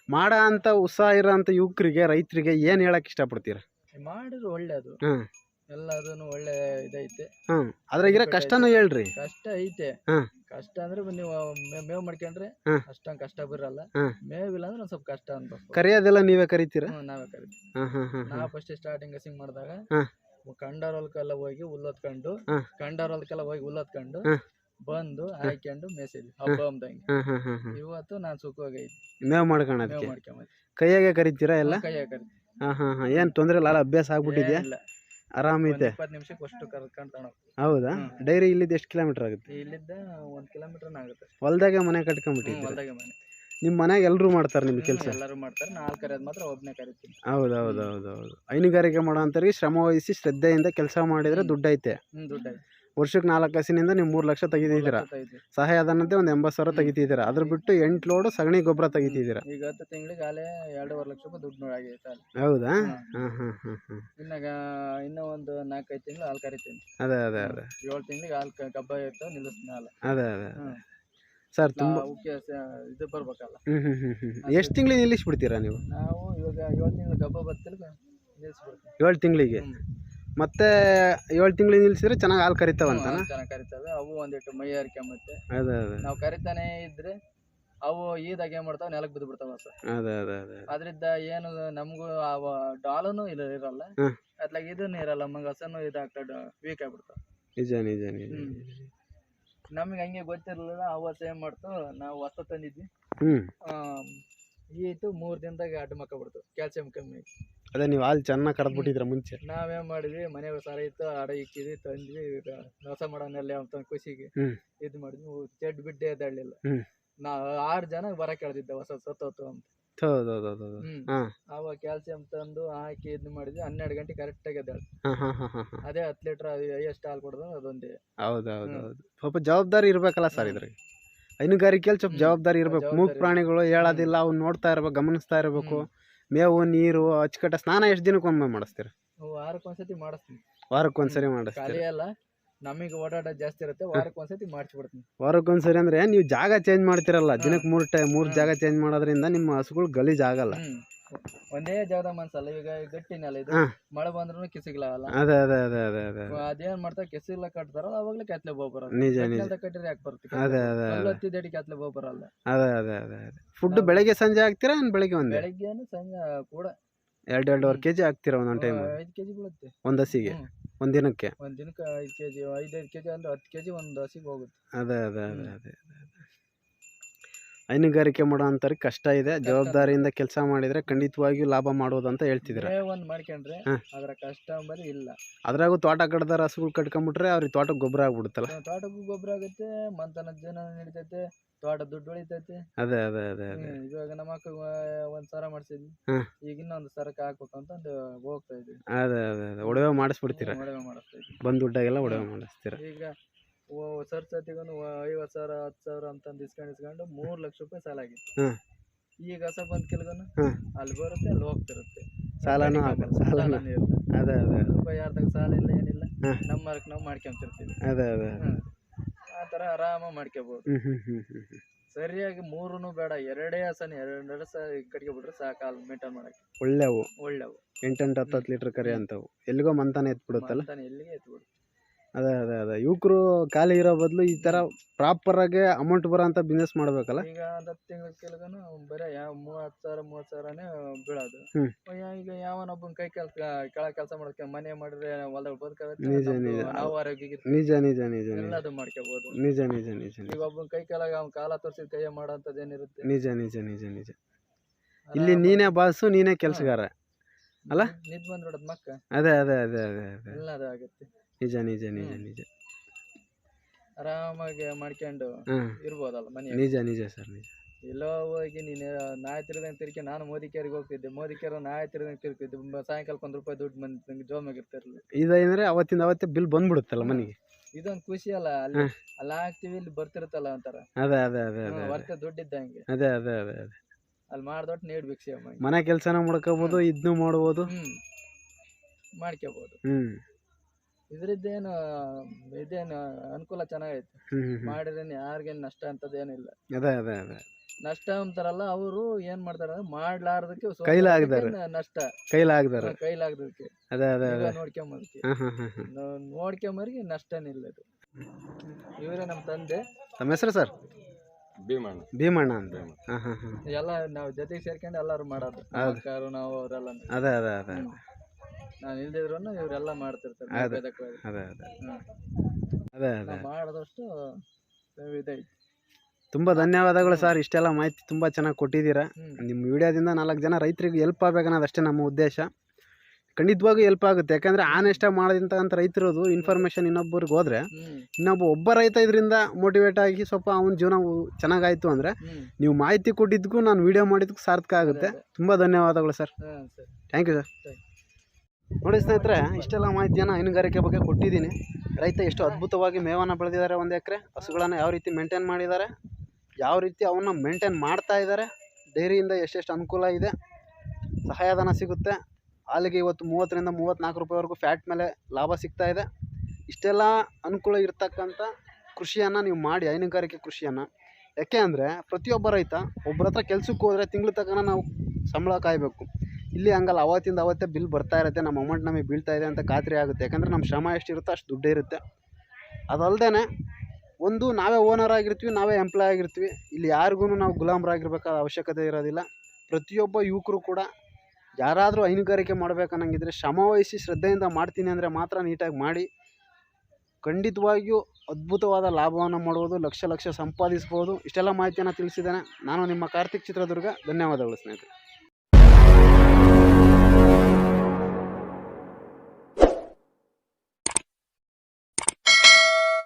ಮಾಡ ಅಂತ ಉತ್ಸಾಹ ಇರೋಂಥ ಯುವಕರಿಗೆ ರೈತರಿಗೆ ಏನು ಹೇಳಕ್ ಇಷ್ಟಪಡ್ತೀರಾ? ಮಾಡಿದ್ರೆ ಒಳ್ಳೇದು. ಹ್ಮ್. ಎಲ್ಲದನ್ನು ಒಳ್ಳೆ ಇದೈತೆ. ಹ್ಮ್. ಅದ್ರಾಗಿರೋ ಕಷ್ಟನೂ ಹೇಳ್ರಿ. ಕಷ್ಟ ಐತೆ. ಹ್ಮ್. ಕಷ್ಟ ಅಂದ್ರೆ ನೀವು ಮೇ- ಮೇವ್ ಮಾಡ್ಕೊಂಡ್ರೆ ಹ್ಮ್. ಅಷ್ಟೊಂದ್ ಕಷ್ಟ ಬರಲ್ಲ. ಹ್ಮ್. ಇಲ್ಲ ಅಂದ್ರೆ ಒಂದ್ ಸ್ವಲ್ಪ ಕಷ್ಟ ಅಂತ ಕರೆಯೋದೆಲ್ಲ ನೀವೇ ಕರಿತೀರ? ನಾವೇ ಕರಿತೀವಿ. ಹಾಂ ಹಾಂ ಹಾಂ ನಾವು ಫಸ್ಟ್ ಸ್ಟಾರ್ಟಿಂಗ್ ಹಸಿಂಗ್ ಮಾಡಿದಾಗ ಹ್ಮ್. ಕಂಡಾರ್ ಹೊಲಕ್ಕೆಲ್ಲ ಹೋಗಿ ಹುಲ್ಲೊತ್ಕೊಂಡು ಹ್ಮ್. ಕಂಡರ್ ಹೊಲಕ್ಕೆಲ್ಲ ಹೋಗಿ ಹುಲ್ಲತ್ಕೊಂಡು ಹ್ಮ್. ಬಂದು ಹಾಕೊಂಡು ಮೇಸಿದ್ವಿ ಹಬ್ಬ ಅಂದಂಗೆ ಹಾಂ ಹಾಂ ಹಾಂ ಹಾಂ ಇವತ್ತು ನಾನು ಸುಖವಾಗೈತಿ ಮೇವು ಮೇವ್ ಮಾಡ್ಕೊಳೋದಕ್ಕೆ ಕೈಯಾಗೆ ಕರಿತೀರಾ ಎಲ್ಲ? ಕೈಯಾಗ ಕರಿತೀವಿ. ಹಾ ಹಾ ಹಾಂ ಏನು ತೊಂದರೆ ಇಲ್ಲ ಅಲ್ಲ ಅಭ್ಯಾಸ ಆಗ್ಬಿಟ್ಟಿದ್ಯಾ? ಏನಿಲ್ಲ. ಆರಾಮೈತೆ ಇಪ್ಪತ್ತು ನಿಮಿಷಕ್ಕೆ ಅಷ್ಟು ಕರ್ಕೊಂಡು ತಗೊಂಡು ಹೌದಾ? ಡೈರಿ ಇಲ್ಲಿದ್ದು ಎಷ್ಟು ಕಿಲೋಮೀಟರ್ ಆಗುತ್ತೆ? ಇಲ್ಲಿದ್ದ ಒಂದು ಕಿಲೋಮೀಟರ್ ಆಗುತ್ತೆ. ಹೊಲ್ದಾಗೆ ಮನೆ ಕಟ್ಕೊಂಡ್ಬಿಟ್ಟಿದ್ದೀರಾ ಹೊಲ್ದಾಗೆ ಮನೆ. ನಿಮ್ಮ ಮನೆಗೆ ಎಲ್ಲರೂ ಮಾಡ್ತಾರೆ ನಿಮ್ಮ ಕೆಲಸ? ಎಲ್ಲರೂ ಮಾಡ್ತಾರೆ. ನಾಲ್ಕು ಕರೆಯೋದು ಮಾತ್ರ ಒಬ್ಬನೇ ಕರಿತೀನಿ. ಹೌದು ಹೌದು ಹೌದು ಹೌದು ಹೈನುಗಾರಿಕೆ ಮಾಡೋ ಅಂಥವ್ರಿಗೆ ಶ್ರಮ ವಹಿಸಿ ಶ್ರದ್ಧೆಯಿಂದ ಕೆಲಸ ಮಾಡಿದರೆ. ದುಡ್ಡೈತೆ. ಹ್ಮ್ ದುಡ್ಡು ಆಯ್ತು. ವರ್ಷಕ್ಕೆ ನಾಲ್ಕು ಹಸಿನಿಂದ ನೀವು ಮೂರು ಲಕ್ಷ ತೆಗಿತಿದ್ದೀರಾ. ಸಹಾಯ ಅದನ್ನಂತೆ ಒಂದು ಎಂಬತ್ತು ಸಾವಿರ ತೆಗಿತಿದ್ದೀರ ಅದ್ರ ಬಿಟ್ಟು ಎಂಟು ಲೋಡು ಸಗಣಿ ಗೊಬ್ಬರ ತೆಗಿತಿದ್ದೀರಾ. ಈಗ ಹತ್ತು ತಿಂಗಳಿಗೆ ಆಲೆ ಎರಡೂವರೆ ಲಕ್ಷ ರೂಪಾಯಿ ದುಡ್ಡು ನೋಡಿ ಹೌದಾ. ಹಾಂ ಹಾಂ ಹಾಂ ಹಾಂ. ಇನ್ನಾಗ ಇನ್ನೂ ಒಂದು ನಾಲ್ಕೈದು ತಿಂಗಳು ಹಾಲು ಕರಿತೀನಿ. ಅದೇ ಅದೇ ಅದೇ. ಏಳು ತಿಂಗಳಿಗೆ ಹಾಲು ಕಬ್ಬ ಇರ್ತಾವೆ ನಿಲ್ಲಿಸ್ತೀನಿ ಹಾಲು. ಅದೇ ಅದೇ ಸರ್ ತುಂಬ ಇದು ಬರ್ಬೇಕಲ್ಲ. ಹ್ಞೂ ಹ್ಞೂ ಹ್ಞೂ ಹ್ಞೂ ಎಷ್ಟು ತಿಂಗಳಿಗೆ ನಿಲ್ಲಿಸ್ಬಿಡ್ತೀರಾ ನೀವು? ನಾವು ಇವಾಗ ಏಳು ತಿಂಗಳು ಕಬ್ಬ ಬರ್ತಿಲ್ಲ ನಿಲ್ಲಿಸ್ಬಿಡ್ತೀವಿ ಏಳು ತಿಂಗಳಿಗೆ. ಮತ್ತೆ ಏಳು ತಿಂಗಳು ನಿಲ್ಸಿದ್ರೆ ಚೆನ್ನಾಗಿ ಹಾಲು ಕರಿತಾವಂತ ಚೆನ್ನಾಗಿ ಕರಿತವೆ. ಅವು ಒಂದಿಟ್ಟು ಮೈ ಮತ್ತೆ. ಅದೇ ಅದೇ. ನಾವು ಕರಿತಾನೆ ಇದ್ರೆ ಅವು ಈದಾಗ ಏನ್ ಮಾಡ್ತಾವ? ನೆಲಕ್ ಬಿದ್ದು ಬಿಡ್ತಾವ ಸರ್ ಅದೇ ಅದೇ ಅದೇ. ಅದ್ರಿಂದ ಏನು ನಮಗೂ ಅವ ಡಾಲನು ಇಲ್ಲ ಇರಲ್ಲ. ಅದ್ಲಾಗ ಇದನ್ನು ಇರಲ್ಲ. ಮಂಗ ಹಸನು ಇದಾಗ್ತದೆ ವೀಕ್ ಆಗ್ಬಿಡ್ತಾವ. ನಿಜ ನಿಜ ನಿಜ. ನಮಗೆ ಹಂಗೆ ಗೊತ್ತಿರಲಿಲ್ಲ. ಅವತ್ತು ಏನ್ ಮಾಡ್ತು? ನಾವು ಹೊಸ ತಂದಿದ್ವಿ. ಹ್ಮ್. ಆಮ್, ಈತು ಮೂರ್ ದಿನದಾಗ ಅಡ್ಡ ಮಕ್ಕ ಬಿಡ್ತು ಕ್ಯಾಲ್ಸಿಯಂ ಕಮ್ಮಿ. ಅದೇ ನೀವು ಹಾಲು ಚೆನ್ನಾಗಿ ಕರೆದ್ಬಿಟ್ಟಿದ್ರ ಮುಂಚೆ. ನಾವೇನ್ ಮಾಡಿದ್ವಿ ಮನೆ ಸಾರ ಇತ್ತು ಅಡ ಇಕ್ಕಿದ್ವಿ ತಂದ್ವಿ ಈಗ ಹೊಸ ಮಾಡೋನಲ್ಲಿ ಅಂತ ಖುಷಿಗೆ ಹ್ಮ್. ಇದ್ ಮಾಡಿದ್ವಿ ಚೆಡ್ ಬಿಡ್ಡೆ ಎದ್ದಾಡ್ಲಿಲ್ಲ ಹ್ಮ್. ನಾ ಆರು ಜನ ಬರ ಕೇಳ್ದಿದ್ದೆ ಹೊಸ ಸತ್ತೋತು ಅಂತ. ಹೌದು ಹೌದು ಹೌದು ಹೌದು ಹ್ಮ್. ಹಾಂ. ಅವಾಗ ಕ್ಯಾಲ್ಸಿಯಂ ತಂದು ಹಾಕಿ ಇದ್ ಮಾಡಿದ್ವಿ ಹನ್ನೆರಡು ಗಂಟೆ ಕರೆಕ್ಟ್ ಆಗಿ ಎದ್ದಾಳ ಹಾಂ ಹಾಂ ಹಾಂ ಹಾಂ ಹಾಂ. ಅದೇ ಹತ್ತು ಲೀಟರ್ ಎಷ್ಟು ಹಾಲು ಕೊಡೋದು ಅದೊಂದೇ. ಹೌದು ಹೌದು. ಹೌದು ಸ್ವಲ್ಪ ಜವಾಬ್ದಾರಿ ಇರ್ಬೇಕಲ್ಲ ಸರ್ ಇದ್ರೆ ಇದ್ರಾಗ ಹೈನುಗಾರಿಕೆಯಲ್ಲಿ ಸ್ವಲ್ಪ ಹ್ಮ್. ಜವಾಬ್ದಾರಿ ಇರ್ಬೇಕು. ಮೂಕ್ ಜವಾಬ್ದಾರಿ ಪ್ರಾಣಿಗಳು ಹೇಳೋದಿಲ್ಲ ಅವ್ನು ನೋಡ್ತಾ ಇರ್ಬೇಕು ಗಮನಿಸ್ತಾ ಇರ್ಬೇಕು. ಹ್ಮ್. ಮೇವು ನೀರು ಅಚ್ಚುಕಟ್ಟ ಸ್ನಾನ ಎಷ್ಟು ದಿನಕ್ಕೊಮ್ಮೆ ಮಾಡಿಸ್ತೀರ? ವಾರಕ್ಕೊಂದ್ಸತಿ ಮಾಡಿಸ್ತೀನಿ. ವಾರಕ್ಕೊಂದ್ಸರಿ ಖಾಲಿ ಮಾಡಿಸ್ತೀರ. ಅಲ್ಲ ನಮಗೆ ಓಡಾಟ ಜಾಸ್ತಿ ಇರುತ್ತೆ ವಾರಕ್ಕೆ ಒಂದ್ಸತಿ ಮಾಡಿಸ್ಬಿಡ್ತೀನಿ. ವಾರಕ್ಕೊಂದ್ಸರಿ ಅಂದ್ರೆ ನೀವು ಜಾಗ ಚೇಂಜ್ ಮಾಡ್ತಿರಲ್ಲ. ದಿನಕ್ಕೆ ಮೂರು ಟೈ ಮೂರು ಜಾಗ ಚೇಂಜ್ ಮಾಡೋದ್ರಿಂದ ನಿಮ್ಮ ಹಸುಗಳು ಗಲೀಜ್ ಆಗಲ್ಲ. ಹ್ಮ್. ಒಂದೇ ಜಾಗದ ಮನ್ಸಲ್ಲ ಈಗ ಗಟ್ಟಿ ನೆಲ ಇದು. ಮಳೆ ಬಂದ್ರೂ ಕಿಸಿಗ್ಲಾಗಲ್ಲ ಅದೇ ಅದೇ ಅದೇ ಅದೇ ಅದೇ ಅದೇನ್ ಮಾಡ್ತಾರೆ ಕೆಸಿಗ್ಲ ಕಟ್ತಾರ ಅವಾಗ್ಲೇ ಕೆತ್ಲೆ ಹೋಗ್ಬರ ನಿಜ ನಿಜ. ಕಟ್ಟಿದ್ರೆ ಯಾಕೆ ಬರುತ್ತೆ ಅದೇ ಅದೇ ಅದೇ. ಹತ್ತಿದಡಿ ಕೆತ್ಲೆ ಬೋಗ್ ಬರಲ್ಲ ಅದೇ ಅದೇ ಅದೇ ಅದೇ. ಫುಡ್ ಬೆಳಗ್ಗೆ ಸಂಜೆ ಹಾಕ್ತೀರಾ ಬೆಳಗ್ಗೆ ಒಂದು? ಬೆಳಗ್ಗೆನು ಸಂಜೆ ಕೂಡ. ಎರಡು ಎರಡೂವರೆ ಕೆಜಿ ಹಾಕ್ತೀರಾ ಒಂದೊಂದು ಟೈಮ್ ಐದು ಕೆಜಿ ಬೀಳುತ್ತೆ. ಒಂದು ಹಸಿಗೆ? ಒಂದಿನಕ್ಕೆ ಒಂದಿನಕ್ಕೆ ದಿನಕ್ಕೆ? ಒಂದ್ ದಿನಕ್ಕೆ ಐದು ಕೆಜಿ ಐದೈದು ಕೆಜಿ ಅಂದ್ರೆ ಹತ್ತು ಕೆಜಿ ಒಂದು ಹಸಿಗೆ ಹೋಗುತ್ತೆ. ಅದೇ ಅದೇ ಅದೇ ಅದೇ. ಹೈನುಗಾರಿಕೆ ಮಾಡೋ ಅಂಥವ್ರಿಗೆ ಕಷ್ಟ ಇದೆ. ಜವಾಬ್ದಾರಿಯಿಂದ ಕೆಲಸ ಮಾಡಿದರೆ ಖಂಡಿತವಾಗಿಯೂ ಲಾಭ ಮಾಡೋದು ಅಂತ ಹೇಳ್ತಿದ್ದೀರ? ಒಂದು ಒಂದ್ ಮಾಡ್ಕೊಂಡ್ರೆ ಹಾ. ಅದ್ರ ಇಲ್ಲ. ಅದ್ರಾಗೂ ತೋಟ ಕಡ್ದಾರ ಹಸುಗಳು ಕಟ್ಕೊಂಬಿಟ್ರೆ ಅವ್ರಿಗೆ ತೋಟಕ್ಕೆ ಗೊಬ್ಬರ ಆಗ್ಬಿಡುತ್ತಲ್ಲ. ತೋಟಕ್ಕೂ ಗೊಬ್ಬರ ಆಗುತ್ತೆ ಮಂತನ ಜೀವನ ನಡಿತೈತೆ ತೋಟ ದುಡ್ಡು ಉಳಿತೈತೆ. ಅದೇ ಅದೇ ಅದೇ ಅದೇ. ಹ್ಮ್, ಇವಾಗ ನಮ್ಮ ಅಕ್ಕ ಒಂದ್ ಸರ ಮಾಡ್ಸಿದ್ವಿ. ಹಾ. ಈಗ ಇನ್ನೊಂದು ಸರಕ್ಕೆ ಹಾಕ್ಬೇಕು ಅಂತ ಒಂದು ಹೋಗ್ತಾ ಇದ್ವಿ ಅದೇ ಅದೇ ಅದೇ. ಒಡವೆ ಮಾಡಿಸ್ಬಿಡ್ತೀರ? ಒಡವೆ ಮಾಡಿಸ್ತಾ ಇದ್ವಿ ಬಂದು ದುಡ್ಡಾಗೆಲ್ಲ ಒಡವೆ ಮಾಡಿಸ್ತೀರ? ಈಗ ಸರ್ಸತಿಗೊಂದು ಐವತ್ತು ಸಾವಿರ ಹತ್ತು ಸಾವಿರ ಅಂತಂದು ಇಸ್ಕೊಂಡು ಇಸ್ಕೊಂಡು ಮೂರು ಲಕ್ಷ ರೂಪಾಯಿ ಸಾಲ ಆಗಿತ್ತು. ಈಗ ಹೊಸ ಬಂದ್ ಕೆಲ್ಗನು. ಅಲ್ಲಿ ಬರುತ್ತೆ ಅಲ್ಲಿ ಹೋಗ್ತಿರುತ್ತೆ. ಸಾಲನೂ ಆಗಲ್ಲ, ಸಾಲನೂ. ಅದೇ ಅದೇ ರೂಪಾಯಿ ಯಾರ್ದಾಗ ಸಾಲ ಇಲ್ಲ ಏನಿಲ್ಲ. ನಮ್ಮ ಮಾರ್ಕ್ ನಾವು ಮಾಡ್ಕೊಂತಿರ್ತೀವಿ. ಅದೇ ಅದೇ ಹ್ಮ್. ಆ ಥರ ಆರಾಮ ಮಾಡ್ಕೋಬಹುದು ಹ್ಞೂ ಹ್ಞೂ ಹ್ಞೂ ಹ್ಞೂ ಹ್ಞೂ ಸರಿಯಾಗಿ ಮೂರುನು ಬೇಡ ಎರಡೇ ಹಸನ ಎರಡು ಸ ಕಟ್ಗೆ ಬಿಟ್ರೆ ಸಾಕು ಅಲ್ಲಿ ಮೇಂಟೈನ್ ಮಾಡಕ್ಕೆ. ಒಳ್ಳೆವು. ಒಳ್ಳೆವು. ಎಂಟೆಂಟು ಹತ್ತು ಹತ್ತು ಲೀಟ್ರ್ ಕರಿ ಅಂತವು ಎಲ್ಲಿಗೋ ಮಂತಾನೆ ಎತ್ಬಿಡುತ್ತಲ್ಲ? ಎಲ್ಲಿಗೆ ಎತ್ಬಿಡು ಅದೇ ಅದೇ ಅದೇ. ಯುವಕರು ಖಾಲಿ ಇರೋ ಬದಲು ಈ ಥರ ಪ್ರಾಪರಾಗಿ ಅಮೌಂಟ್ ಬರೋ ಅಂಥ ಬಿಸ್ನೆಸ್ ಮಾಡಬೇಕಲ್ಲ? ಈಗ ಒಂದ್ ಹತ್ತು ತಿಂಗಳ ಕೆಳಗನು ಬರೀ ಯಾವ ಮೂವತ್ತು ಸಾವಿರ ಮೂವತ್ತು ಸಾವಿರನೇ ಬೀಳೋದು. ಹ್ಮ್. ಯಾವನ ಈಗ ಯಾವನೊಬ್ಬನ ಕೈ ಕೆಲಸ ಕೆಳ ಕೆಲಸ ಮಾಡಕ್ಕೆ ಮನೆ ಮಾಡಿದ್ರೆ ಹೊಲದಾಗ ನಿಜ, ನಿಜ. ನಾವು ಆರೋಗ್ಯ ನಿಜ ನಿಜ ನಿಜ ನಿಜ. ಎಲ್ಲದು ಮಾಡ್ಕೋಬಹುದು ನಿಜ ನಿಜ ನಿಜ ನಿಜ. ಈಗ ಒಬ್ಬನ ಕೈ ಕೆಳಗ ಅವ್ನ ಕಾಲ ತೋರಿಸಿದ ಕೈಯ ಮಾಡೋಂಥದ್ದು ಏನಿರುತ್ತೆ? ನಿಜ ನಿಜ ನಿಜ ನಿಜ. ಇಲ್ಲಿ ನೀನೇ ಬಾಸು ನೀನೇ ಕೆಲಸಗಾರ. ಅಲ್ಲ? ನಿದ್ ಬಂದ್ಬಿಡೋದು ಮಕ್ಕ. ಅದೇ ಅದೇ ಅದೇ ಅದೇ ಅದೇ. ಎಲ್ಲದು ಆಗುತ್ತೆ. ನಿಜ ನಿಜ ನಿಜ. ನಿಜ. ಆರಾಮಾಗಿ ಮಾಡ್ಕೊಂಡು ಹಾಂ. ಇರ್ಬೋದಲ್ಲ ಮನೆ ನಿಜ ನಿಜ ಸರ್ ನಿಜ. ಎಲ್ಲೋ ಹೋಗಿ ನೀನು ನಾ ತಿರ್ದಂಗೆ ತಿರ್ಗಿ ನಾನು ಮೋದಿಕೇರಿಗೆ ಹೋಗ್ತಿದ್ದೆ. ಮೋದಿಕೇರು ನಾಯಿ ತಿರ್ದಂಗೆ ತಿರ್ಗಿದ್ದೆ ಬ- ಸಾಯಂಕಾಲಕ್ಕೆ ಒಂದು ರೂಪಾಯಿ ದುಡ್ಡು ಬಂದು ನಂಗೆ ಜೋಮಾಗ ಇದೇನಂದ್ರೆ ಅವತ್ತಿಂದ ಅವತ್ತೇ ಬಿಲ್ ಬಂದ್ಬಿಡುತ್ತಲ್ಲ ಮನೆಗೆ? ಇದೊಂದು ಖುಷಿ ಅಲ್ಲ ಅಲ್ಲಿ ಅಲ್ಲಿ ಹಾಕ್ತಿವಿ ಇಲ್ಲಿ ಬರ್ತಿರುತ್ತಲ್ಲ ಒಂಥರ. ಅದೇ ಅದೇ ಅದೇ ಅದೇ ವರ್ತ ದುಡ್ಡು ಇದ್ದಂಗೆ. ಅದೇ ಅದೇ ಅದೇ ಅದೇ. ಅಲ್ಲಿ ಮಾಡ್ದೊಟ್ಟು ನೀಡ್ಬೇಕು ಮನೆ ಕೆಲಸನ ಮಾಡ್ಕೋಬೋದು ಇದನ್ನು ಮಾಡ್ಬೋದು. ಹ್ಮ್. ಮಾಡ್ಕೋಬಹುದು ಹ್ಞೂ ಇದ್ರದ್ದೇನು ಇದೇನು ಅನುಕೂಲ ಚೆನ್ನಾಗೈತೆ. ಮಾಡಿದ್ರೆ ಯಾರಿಗೇನು ನಷ್ಟ ಅಂತದ್ದು ಏನಿಲ್ಲ ಅದೇ ಅದೇ ಅದೇ. ನಷ್ಟ ಅಂತಾರಲ್ಲ ಅವರು ಏನ್ ಮಾಡ್ತಾರೆ ಅಂದ್ರೆ ಮಾಡ್ಲಾರ್ದಕ್ಕೆ ಕೈಲಾಗ್ದಾರೆ. ನಷ್ಟ. ಕೈಲಾಗ್ದಾರ. ಕೈಲಾಗದಕ್ಕೆ. ಅದೇ ಅದೇ ಅದೇ. ಹಾಂ ನೋಡ್ಕೊಂಬರಿಗೆ ನಷ್ಟನಿಲ್ಲ ಇದು. ಇವರೇ ನಮ್ಮ ತಂದೆ. ತಮ್ಮ ಹೆಸರು ಸರ್? ಭೀಮಣ್ಣ. ಭೀಮಣ್ಣ ಅಂತ. ಹಾಂ ಹಾಂ ಹಾಂ ಎಲ್ಲ ನಾವು ಜೊತೆಗೆ ಸೇರ್ಕೊಂಡು ಎಲ್ಲರೂ ಮಾಡೋದು. ನಾವು ಅವರೆಲ್ಲ. ಅದೇ ಅದೇ ಅದೇ. ನಾನು ಇಲ್ದಿದ್ರು ಇವರೆಲ್ಲ ಮಾಡ್ತಿರ್ತಾರೆ ಹೌದು. ಬೇದಕ್ಕೆ ಅದೇ ಅದೇ. ಹ್ಮ್. ಅದೇ ಅದೇ. ನಾವು ಇದೈತಿ ತುಂಬ ಧನ್ಯವಾದಗಳು ಸರ್ ಇಷ್ಟೆಲ್ಲ ಮಾಹಿತಿ ತುಂಬ ಚೆನ್ನಾಗಿ ಕೊಟ್ಟಿದ್ದೀರಾ. ನಿಮ್ಮ ವಿಡಿಯೋದಿಂದ ನಾಲ್ಕು ಜನ ರೈತರಿಗೆ ಹೆಲ್ಪ್ ಆಗ್ಬೇಕನ್ನೋದು ಅಷ್ಟೇ ನಮ್ಮ ಉದ್ದೇಶ. ಖಂಡಿತವಾಗೂ ಹೆಲ್ಪ್ ಆಗುತ್ತೆ ಯಾಕಂದರೆ ಆನೆಸ್ಟಾಗಿ ಮಾಡೋದಂತ ರೈತರದು ಇನ್ಫಾರ್ಮೇಷನ್ ಇನ್ನೊಬ್ಬರಿಗೆ ಹೋದ್ರೆ ಇನ್ನೊಬ್ಬ ಒಬ್ಬ ರೈತ ಇದರಿಂದ ಮೋಟಿವೇಟ್ ಆಗಿ ಸ್ವಲ್ಪ ಅವನ ಜೀವನ ಚೆನ್ನಾಗಾಯಿತು ಅಂದರೆ ನೀವು ಮಾಹಿತಿ ಕೊಟ್ಟಿದ್ದಕ್ಕೂ ನಾನು ವಿಡಿಯೋ ಮಾಡಿದ್ದಕ್ಕೂ ಸಾರ್ಥಕ ಆಗುತ್ತೆ. ತುಂಬಾ ಧನ್ಯವಾದಗಳು ಸರ್. ಥ್ಯಾಂಕ್ ಯು ಸರ್ ನೋಡಿ ಸ್ನೇಹಿತರೆ, ಇಷ್ಟೆಲ್ಲ ಮಾಹಿತಿಯನ್ನು ಹೈನುಗಾರಿಕೆ ಬಗ್ಗೆ ಕೊಟ್ಟಿದ್ದೀನಿ. ರೈತ ಎಷ್ಟು ಅದ್ಭುತವಾಗಿ ಮೇವನ್ನು ಬೆಳೆದಿದ್ದಾರೆ ಒಂದು ಎಕರೆ. ಹಸುಗಳನ್ನು ಯಾವ ರೀತಿ ಮೇಂಟೈನ್ ಮಾಡಿದ್ದಾರೆ, ಯಾವ ರೀತಿ ಅವನ್ನ ಮೇಂಟೈನ್ ಮಾಡ್ತಾ ಇದ್ದಾರೆ, ಡೈರಿಯಿಂದ ಎಷ್ಟೆಷ್ಟು ಅನುಕೂಲ ಇದೆ, ಸಹಾಯಧನ ಸಿಗುತ್ತೆ. ಹಾಲಿಗೆ ಇವತ್ತು ಮೂವತ್ತರಿಂದ ಮೂವತ್ತ್ನಾಲ್ಕು ರೂಪಾಯಿವರೆಗೂ ಫ್ಯಾಟ್ ಮೇಲೆ ಲಾಭ ಸಿಗ್ತಾ ಇದೆ. ಇಷ್ಟೆಲ್ಲ ಅನುಕೂಲ ಇರ್ತಕ್ಕಂಥ ಕೃಷಿಯನ್ನು ನೀವು ಮಾಡಿ, ಹೈನುಗಾರಿಕೆ ಕೃಷಿಯನ್ನು. ಯಾಕೆ ಅಂದರೆ ಪ್ರತಿಯೊಬ್ಬ ರೈತ ಒಬ್ಬರ ಹತ್ರ ಕೆಲಸಕ್ಕೆ ಹೋದರೆ ತಿಂಗಳ ತನಕ ನಾವು ಸಂಬಳ ಕಾಯಬೇಕು. ಇಲ್ಲಿ ಹಂಗಲ್ಲ, ಅವತ್ತಿಂದ ಅವತ್ತೇ ಬಿಲ್ ಬರ್ತಾ ಇರುತ್ತೆ, ನಮ್ಮ ಅಮೌಂಟ್ ನಮಗೆ ಬೀಳ್ತಾ ಇದೆ ಅಂತ ಖಾತ್ರಿ ಆಗುತ್ತೆ. ಯಾಕಂದರೆ ನಮ್ಮ ಶ್ರಮ ಎಷ್ಟಿರುತ್ತೋ ಅಷ್ಟು ದುಡ್ಡೇ ಇರುತ್ತೆ. ಅದಲ್ಲದೆ ಒಂದು ನಾವೇ ಓನರ್ ಆಗಿರ್ತೀವಿ, ನಾವೇ ಎಂಪ್ಲಾಯ್ ಆಗಿರ್ತೀವಿ. ಇಲ್ಲಿ ಯಾರಿಗೂ ನಾವು ಗುಲಾಮರಾಗಿರ್ಬೇಕಾದ ಅವಶ್ಯಕತೆ ಇರೋದಿಲ್ಲ. ಪ್ರತಿಯೊಬ್ಬ ಯುವಕರು ಕೂಡ ಯಾರಾದರೂ ಹೈನುಗಾರಿಕೆ ಮಾಡಬೇಕನ್ನಂಗಿದ್ರೆ, ಶ್ರಮ ವಹಿಸಿ ಶ್ರದ್ಧೆಯಿಂದ ಮಾಡ್ತೀನಿ ಅಂದರೆ ಮಾತ್ರ ನೀಟಾಗಿ ಮಾಡಿ, ಖಂಡಿತವಾಗಿಯೂ ಅದ್ಭುತವಾದ ಲಾಭವನ್ನು ಮಾಡ್ಬೋದು, ಲಕ್ಷ ಲಕ್ಷ ಸಂಪಾದಿಸ್ಬೋದು. ಇಷ್ಟೆಲ್ಲ ಮಾಹಿತಿಯನ್ನು ತಿಳಿಸಿದ್ದೇನೆ. ನಾನು ನಿಮ್ಮ ಕಾರ್ತಿಕ್ ಚಿತ್ರದುರ್ಗ. ಧನ್ಯವಾದಗಳು ಸ್ನೇಹಿತರೆ.